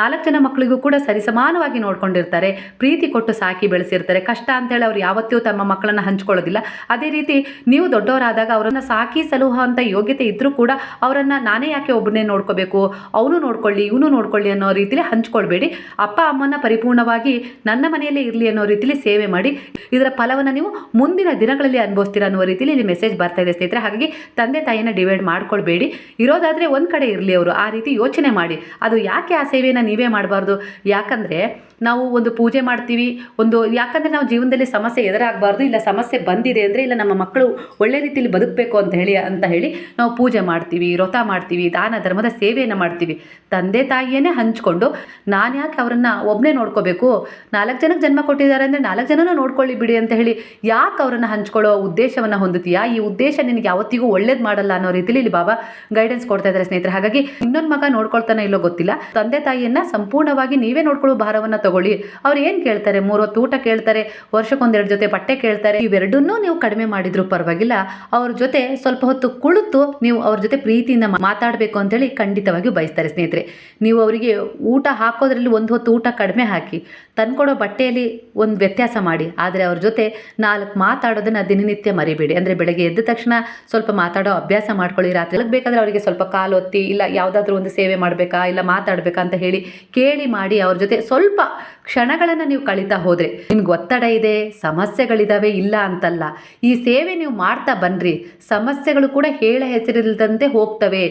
ನಾಲ್ಕು ಜನ ಮಕ್ಕಳಿಗೂ ಕೂಡ ಸರಿಸಮಾನವಾಗಿ ನೋಡ್ಕೊಂಡಿರ್ತಾರೆ. ಪ್ರೀತಿ ಕೊಟ್ಟು ಸಾಕಿ ಬೆಳೆಸಿರ್ತಾರೆ. ಕಷ್ಟ ಅಂತೇಳಿ ಅವ್ರು ಯಾವತ್ತೂ ತಮ್ಮ ಮಕ್ಕಳನ್ನ ಹಂಚ್ಕೊಳ್ಳೋದಿಲ್ಲ. ಅದೇ ರೀತಿ ನೀವು ದೊಡ್ಡವರಾದಾಗ ಅವರನ್ನು ಸಾಕಿ ಸಲುಹ ಅಂತ ಯೋಗ್ಯತೆ ಇದ್ದರೂ ಕೂಡ ಅವರನ್ನು ನಾನೇ ಯಾಕೆ ಒಬ್ಬನೇ ನೋಡ್ಕೋಬೇಕು? ಅವನು ನೋಡ್ಕೊಳ್ಳಿ, ಇವನು ನೋಡ್ಕೊಳ್ಳಿ ಅನ್ನೋ ರೀತಿಲಿ ಹಂಚ್ಕೊಳ್ಬೇಡಿ. ಅಪ್ಪ ಅಮ್ಮನ ಪರಿಪೂರ್ಣವಾಗಿ ನನ್ನ ಮನೆಯಲ್ಲೇ ಇರಲಿ ಅನ್ನೋ ರೀತಿಲಿ ಸೇವೆ ಮಾಡಿ, ಇದರ ಫಲವನ್ನು ನೀವು ಮುಂದಿನ ದಿನಗಳಲ್ಲಿ ಅನುಭವಿಸ್ತೀರಾ ಅನ್ನೋ ರೀತಿಲಿ ಇಲ್ಲಿ ಮೆಸೇಜ್ ಬರ್ತಾ ಇದೆ ಸ್ನೇಹಿತರೆ. ಹಾಗಾಗಿ ತಂದೆ, ತಾಯಿಯನ್ನು ಡಿವೈಡ್ ಮಾಡ್ಕೊಳ್ಬೇಡಿ. ಇರೋದಾದರೆ ಒಂದು ಕಡೆ ಇರಲಿ ಅವರು, ಆ ರೀತಿ ಯೋಚನೆ ಮಾಡಿ. ಅದು ಯಾಕೆ ಆ ಸೇವೆಯನ್ನು ನೀವೇ ಮಾಡಬಾರ್ದು? ಯಾಕಂದರೆ ನಾವು ಒಂದು ಪೂಜೆ ಮಾಡ್ತೀವಿ, ಒಂದು ಯಾಕಂದರೆ ನಾವು ಜೀವನದಲ್ಲಿ ಸಮಸ್ಯೆ ಎದುರಾಗಬಾರ್ದು, ಇಲ್ಲ ಸಮಸ್ಯೆ ಬಂದಿದೆ ಅಂದರೆ ಇಲ್ಲ ನಮ್ಮ ಮಕ್ಕಳು ಒಳ್ಳೆ ರೀತಿಯಲ್ಲಿ ಬದುಕಬೇಕು ಅಂತ ಹೇಳಿ ಅಂತ ಹೇಳಿ ನಾವು ಪೂಜೆ ಮಾಡ್ತೀವಿ, ವ್ರತ ಮಾಡ್ತೀವಿ, ದಾನ ಧರ್ಮದ ಸೇವೆಯನ್ನು ಮಾಡ್ತೀವಿ. ತಂದೆ ತಾಯಿಯೇ ಹಂಚ್ಕೊಂಡು ನಾನು ಯಾಕೆ ಅವರನ್ನು ಒಬ್ಬನೇ ನೋಡ್ಕೋಬೇಕು? ನಾಲ್ಕು ಜನಕ್ಕೆ ಜನ್ಮ ಕೊಟ್ಟಿದ್ದಾರೆ ಅಂದರೆ ನಾಲ್ಕು ಜನನೂ ನೋಡ್ಕೊಳ್ಳಿ ಬಿಡಿ ಅಂತ ಹೇಳಿ ಯಾಕೆ ಅವರನ್ನು ಹಂಚ್ಕೊಳ್ಳೋ ಉದ್ದೇಶವನ್ನು ಹೊಂದುತ್ತೀಯಾ? ಈ ಉದ್ದೇಶ ನಿನಗೆ ಯಾವತ್ತಿಗೂ ಒಳ್ಳೇದು ಮಾಡಲ್ಲ ಅನ್ನೋ ರೀತಿಲಿ ಇಲ್ಲಿ ಬಾಬಾ ಗೈಡೆನ್ಸ್ ಕೊಡ್ತಾ ಇದ್ದಾರೆ ಸ್ನೇಹಿತರೆ. ಹಾಗಾಗಿ ಇನ್ನೊಂದು ಮಗ ನೋಡ್ಕೊಳ್ತಾನೆ ಇಲ್ಲೋ ಗೊತ್ತಿಲ್ಲ. ತಂದೆ ತಾಯಿಯನ್ನು ಸಂಪೂರ್ಣವಾಗಿ ನೀವೇ ನೋಡ್ಕೊಳ್ಳೋ ಭಾರವನ್ನು ತಗೊಳ್ಳಿ. ಅವ್ರು ಏನು ಕೇಳ್ತಾರೆ? ಮೂರೊತ್ತು ಊಟ ಕೇಳ್ತಾರೆ, ವರ್ಷಕ್ಕೊಂದೆರಡು ಜೊತೆ ಬಟ್ಟೆ ಕೇಳ್ತಾರೆ. ಇವೆರಡನ್ನೂ ನೀವು ಕಡಿಮೆ ಮಾಡಿದ್ರು ಪರವಾಗಿಲ್ಲ. ಅವ್ರ ಜೊತೆ ಸ್ವಲ್ಪ ಹೊತ್ತು ಕುಳಿತು ನೀವು ಅವ್ರ ಜೊತೆ ಪ್ರೀತಿಯಿಂದ ಮಾತಾಡಬೇಕು ಅಂತೇಳಿ ಖಂಡಿತವಾಗಿಯೂ ಬಯಸ್ತಾರೆ ಸ್ನೇಹಿತರೆ. ನೀವು ಅವರಿಗೆ ಊಟ ಹಾಕೋದ್ರಲ್ಲಿ ಒಂದು ಹೊತ್ತು ಊಟ ಕಡಿಮೆ ಹಾಕಿ, ತಂದ್ಕೊಡೋ ಬಟ್ಟೆಯಲ್ಲಿ ಒಂದು ವ್ಯತ್ಯಾಸ ಮಾಡಿ. ಆದರೆ ಅವ್ರ ಜೊತೆ ನಾಲ್ಕು ಮಾತಾಡೋದನ್ನು ದಿನನಿತ್ಯ ಮರಿಬೇಡಿ. ಅಂದರೆ ಬೆಳಗ್ಗೆ ಎದ್ದ ತಕ್ಷಣ ಸ್ವಲ್ಪ ಮಾತಾಡೋ ಅಭ್ಯಾಸ ಮಾಡ್ಕೊಳ್ಳಿ. ರಾತ್ರಿ ಬೇಕಾದರೆ ಅವರಿಗೆ ಸ್ವಲ್ಪ ಕಾಲು ಒತ್ತಿ, ಇಲ್ಲ ಯಾವುದಾದ್ರೂ ಒಂದು ಸೇವೆ ಮಾಡಬೇಕಾ, ಇಲ್ಲ ಮಾತಾಡಬೇಕಾ ಅಂತ ಹೇಳಿ ಕೇಳಿ ಮಾಡಿ ಅವ್ರ ಜೊತೆ ಸ್ವಲ್ಪ ಕ್ಷಣಗಳನ್ನು ನೀವು ಕಳೀತಾ ಹೋದರೆ. ನಿಮ್ಗೆ ಒತ್ತಡ ಇದೆ ಸಮಸ್ಯೆಗಳಿದ್ದಾವೆ ಇಲ್ಲ ಅಂತಲ್ಲ. ಈ ಸೇವೆ ನೀವು ಮಾಡ್ತಾ ಬನ್ನಿರಿ ಸಮಸ್ಯೆಗಳು ಕೂಡ ಹೇಳ ಹೆಸರಿಲ್ಲದಂತೆ ಹೋಗ್ತವೆ.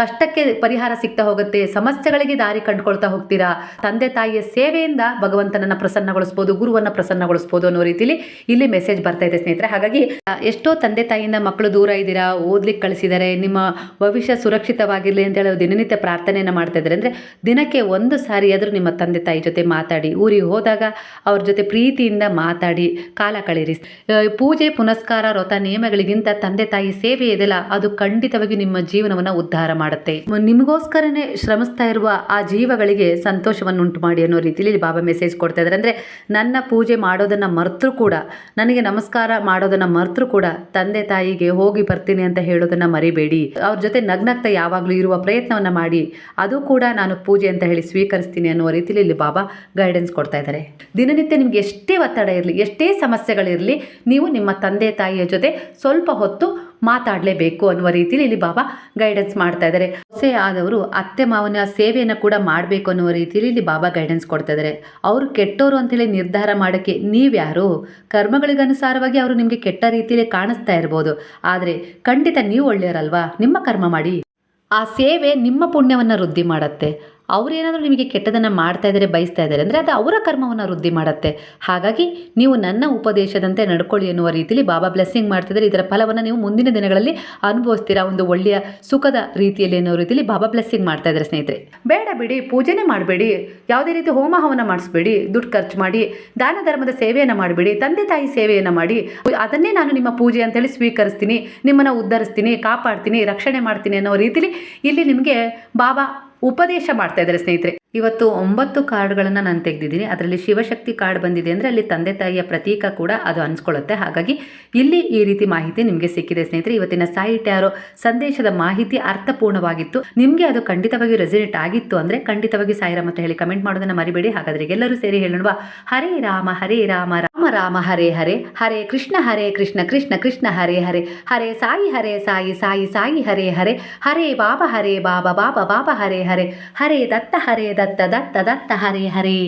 ಕಷ್ಟಕ್ಕೆ ಪರಿಹಾರ ಸಿಗ್ತಾ ಹೋಗುತ್ತೆ, ಸಮಸ್ಯೆಗಳಿಗೆ ದಾರಿ ಕಂಡುಕೊಳ್ತಾ ಹೋಗ್ತೀರಾ? ತಂದೆ ತಾಯಿಯ ಸೇವೆಯಿಂದ ಭಗವಂತನನ್ನ ಪ್ರಸನ್ನಗೊಳಿಸ್ಬೋದು, ಗುರುವನ್ನ ಪ್ರಸನ್ನಗೊಳಿಸ್ಬೋದು ಅನ್ನೋ ರೀತಿಲಿ ಇಲ್ಲಿ ಮೆಸೇಜ್ ಬರ್ತಾ ಇದೆ ಸ್ನೇಹಿತರೆ. ಹಾಗಾಗಿ, ಎಷ್ಟೋ ತಂದೆ ತಾಯಿಯಿಂದ ಮಕ್ಕಳು ದೂರ ಇದ್ದೀರಾ? ಓದ್ಲಿಕ್ಕೆ ಕಳಿಸಿದ್ದಾರೆ ನಿಮ್ಮ ಭವಿಷ್ಯ ಸುರಕ್ಷಿತವಾಗಿರಲಿ ಅಂತ ಹೇಳಿ ದಿನನಿತ್ಯ ಪ್ರಾರ್ಥನೆಯನ್ನು ಮಾಡ್ತಾ ಇದ್ದಾರೆ ಅಂದರೆ ದಿನಕ್ಕೆ ಒಂದು ಸಾರಿ ಆದರೂ ನಿಮ್ಮ ತಂದೆ ತಾಯಿ ಜೊತೆ ಮಾತಾಡಿ, ಊರಿಗೆ ಹೋದಾಗ ಅವ್ರ ಜೊತೆ ಪ್ರೀತಿಯಿಂದ ಮಾತಾಡಿ, ಕಾಲ ಕಳೀರಿ. ಪೂಜೆ, ಪುನಸ್ಕಾರ, ವ್ರತ, ನಿಯಮಗಳಿಗಿಂತ ತಂದೆ ತಾಯಿ ಸೇವೆ ಇದೆಯಲ್ಲ, ಅದು ಖಂಡಿತವಾಗಿ ನಿಮ್ಮ ಜೀವನವನ್ನು ಉದ್ಧಾರ ಮಾಡುತ್ತೆ. ನಿಮಗೋಸ್ಕರನೇ ಶ್ರಮಿಸ್ತಾ ಇರುವ ಆ ಜೀವಗಳಿಗೆ ಸಂತೋಷವನ್ನು ಉಂಟು ಮಾಡಿ ಅನ್ನೋ ರೀತಿಯಲ್ಲಿ ಬಾಬಾ ಮೆಸೇಜ್ ಕೊಡ್ತಾ ಇದ್ದಾರೆ. ಅಂದರೆ ನನ್ನ ಪೂಜೆ ಮಾಡೋದನ್ನು ಮರೆತರೂ ಕೂಡ, ನನಗೆ ನಮಸ್ಕಾರ ಮಾಡೋದನ್ನು ಮರೆತರೂ ಕೂಡ ತಂದೆ ತಾಯಿಗೆ ಹೋಗಿ ಬರ್ತೀನಿ ಅಂತ ಹೇಳೋದನ್ನು ಮರಿಬೇಡಿ. ಅವ್ರ ಜೊತೆ ನಗ್ನಗ್ತಾ ಯಾವಾಗಲೂ ಇರುವ ಪ್ರಯತ್ನವನ್ನು ಮಾಡಿ, ಅದು ಕೂಡ ನಾನು ಪೂಜೆ ಅಂತ ಹೇಳಿ ಸ್ವೀಕರಿಸ್ತೀನಿ ಅನ್ನೋ ರೀತಿಯಲ್ಲಿ ಇಲ್ಲಿ ಬಾಬಾ ಗೈಡೆನ್ಸ್ ಕೊಡ್ತಾ ಇದ್ದಾರೆ. ದಿನನಿತ್ಯ ನಿಮಗೆ ಎಷ್ಟೇ ಒತ್ತಡ ಇರಲಿ, ಎಷ್ಟೇ ಸಮಸ್ಯೆಗಳಿರಲಿ, ನೀವು ನಿಮ್ಮ ತಂದೆ ತಾಯಿಯ ಜೊತೆ ಸ್ವಲ್ಪ ಹೊತ್ತು ಮಾತಾಡಲೇಬೇಕು ಅನ್ನುವ ರೀತಿಯಲ್ಲಿ ಇಲ್ಲಿ ಬಾಬಾ ಗೈಡೆನ್ಸ್ ಮಾಡ್ತಾ ಇದ್ದಾರೆ. ಹೊಸೆ ಆದವರು ಅತ್ತೆ ಮಾವನ ಸೇವೆಯನ್ನು ಕೂಡ ಮಾಡಬೇಕು ಅನ್ನುವ ರೀತಿಯಲ್ಲಿ ಇಲ್ಲಿ ಬಾಬಾ ಗೈಡೆನ್ಸ್ ಕೊಡ್ತಾ ಇದ್ದಾರೆ. ಅವರು ಕೆಟ್ಟವರು ಅಂತೇಳಿ ನಿರ್ಧಾರ ಮಾಡೋಕ್ಕೆ ನೀವ್ಯಾರು? ಕರ್ಮಗಳಿಗನುಸಾರವಾಗಿ ಅವರು ನಿಮಗೆ ಕೆಟ್ಟ ರೀತಿಯಲ್ಲಿ ಕಾಣಿಸ್ತಾ ಇರ್ಬೋದು. ಆದರೆ ಖಂಡಿತ ನೀವು ಒಳ್ಳೆಯವರಲ್ವಾ ನಿಮ್ಮ ಕರ್ಮ ಮಾಡಿ. ಆ ಸೇವೆ ನಿಮ್ಮ ಪುಣ್ಯವನ್ನು ವೃದ್ಧಿ ಮಾಡುತ್ತೆ. ಅವರೇನಾದರೂ ನಿಮಗೆ ಕೆಟ್ಟದನ್ನು ಮಾಡ್ತಾ ಇದ್ದಾರೆ ಬಯಸ್ತಾ ಇದ್ದಾರೆ ಅಂದರೆ ಅದು ಅವರ ಕರ್ಮವನ್ನು ವೃದ್ಧಿ ಮಾಡುತ್ತೆ. ಹಾಗಾಗಿ ನೀವು ನನ್ನ ಉಪದೇಶದಂತೆ ನಡ್ಕೊಳ್ಳಿ ಎನ್ನುವ ರೀತಿಯಲ್ಲಿ ಬಾಬಾ ಬ್ಲೆಸ್ಸಿಂಗ್ ಮಾಡ್ತಿದ್ದಾರೆ. ಇದರ ಫಲವನ್ನು ನೀವು ಮುಂದಿನ ದಿನಗಳಲ್ಲಿ ಅನುಭವಿಸ್ತೀರಾ ಒಂದು ಒಳ್ಳೆಯ ಸುಖದ ರೀತಿಯಲ್ಲಿ ಅನ್ನೋ ರೀತಿಯಲ್ಲಿ ಬಾಬಾ ಬ್ಲೆಸ್ಸಿಂಗ್ ಮಾಡ್ತಾ ಇದ್ದಾರೆ ಸ್ನೇಹಿತರೆ. ಬೇಡ ಬಿಡಿ, ಪೂಜೆನೆ ಮಾಡಬೇಡಿ. ಯಾವುದೇ ರೀತಿ ಹೋಮ ಹವನ ಮಾಡಿಸ್ಬೇಡಿ, ದುಡ್ಡು ಖರ್ಚು ಮಾಡಿ, ದಾನ ಧರ್ಮದ ಸೇವೆಯನ್ನು ಮಾಡಬೇಡಿ, ತಂದೆ ತಾಯಿ ಸೇವೆಯನ್ನು ಮಾಡಿ, ಅದನ್ನೇ ನಾನು ನಿಮ್ಮ ಪೂಜೆ ಅಂತೇಳಿ ಸ್ವೀಕರಿಸ್ತೀನಿ, ನಿಮ್ಮನ್ನು ಉದ್ಧರಿಸ್ತೀನಿ, ಕಾಪಾಡ್ತೀನಿ, ರಕ್ಷಣೆ ಮಾಡ್ತೀನಿ ಅನ್ನೋ ರೀತಿಲಿ ಇಲ್ಲಿ ನಿಮಗೆ ಬಾಬಾ ಉಪದೇಶ ಮಾಡ್ತಾ ಇದ್ದಾರೆ ಸ್ನೇಹಿತರೆ. ಇವತ್ತು ಒಂಬತ್ತು ಕಾರ್ಡ್ಗಳನ್ನು ನಾನು ತೆಗೆದಿದ್ದೀನಿ. ಅದರಲ್ಲಿ ಶಿವಶಕ್ತಿ ಕಾರ್ಡ್ ಬಂದಿದೆ ಅಂದರೆ ಅಲ್ಲಿ ತಂದೆ ತಾಯಿಯ ಪ್ರತೀಕ ಕೂಡ ಅದು ಅನ್ಸ್ಕೊಳ್ಳುತ್ತೆ. ಹಾಗಾಗಿ ಇಲ್ಲಿ ಈ ರೀತಿ ಮಾಹಿತಿ ನಿಮಗೆ ಸಿಕ್ಕಿದೆ ಸ್ನೇಹಿತರೆ. ಇವತ್ತಿನ ಸಾಯಿ ಟ್ಯಾರೋ ಸಂದೇಶದ ಮಾಹಿತಿ ಅರ್ಥಪೂರ್ಣವಾಗಿತ್ತು. ನಿಮಗೆ ಅದು ಖಂಡಿತವಾಗಿ ರೆಸಿನೇಟ್ ಆಗಿತ್ತು ಅಂದರೆ ಖಂಡಿತವಾಗಿ ಸಾಯಿರಾಮ್ ಅಂತ ಹೇಳಿ ಕಮೆಂಟ್ ಮಾಡೋದನ್ನು ಮರಿಬೇಡಿ. ಹಾಗಾದರೆ ಎಲ್ಲರೂ ಸೇರಿ ಹೇಳೋಣ ಹರೇ ರಾಮ ಹರೇ ರಾಮ ರಾಮ ರಾಮ, ಹರೇ ಹರೇ ಹರೇ ಕೃಷ್ಣ ಹರೇ ಕೃಷ್ಣ ಕೃಷ್ಣ ಕೃಷ್ಣ, ಹರೇ ಹರೇ ಹರೇ ಸಾಯಿ ಹರೇ ಸಾಯಿ ಸಾಯಿ ಸಾಯಿ, ಹರೇ ಹರೇ ಹರೇ ಬಾಬಾ ಹರೇ ಬಾಬಾ ಬಾಬಾ ಬಾಬಾ, ಹರೇ ಹರೇ ಹರೇ ದತ್ತ ಹರೇ ದತ್ತ ದತ್ತ ದತ್ತ ಹರೇ ಹರೇ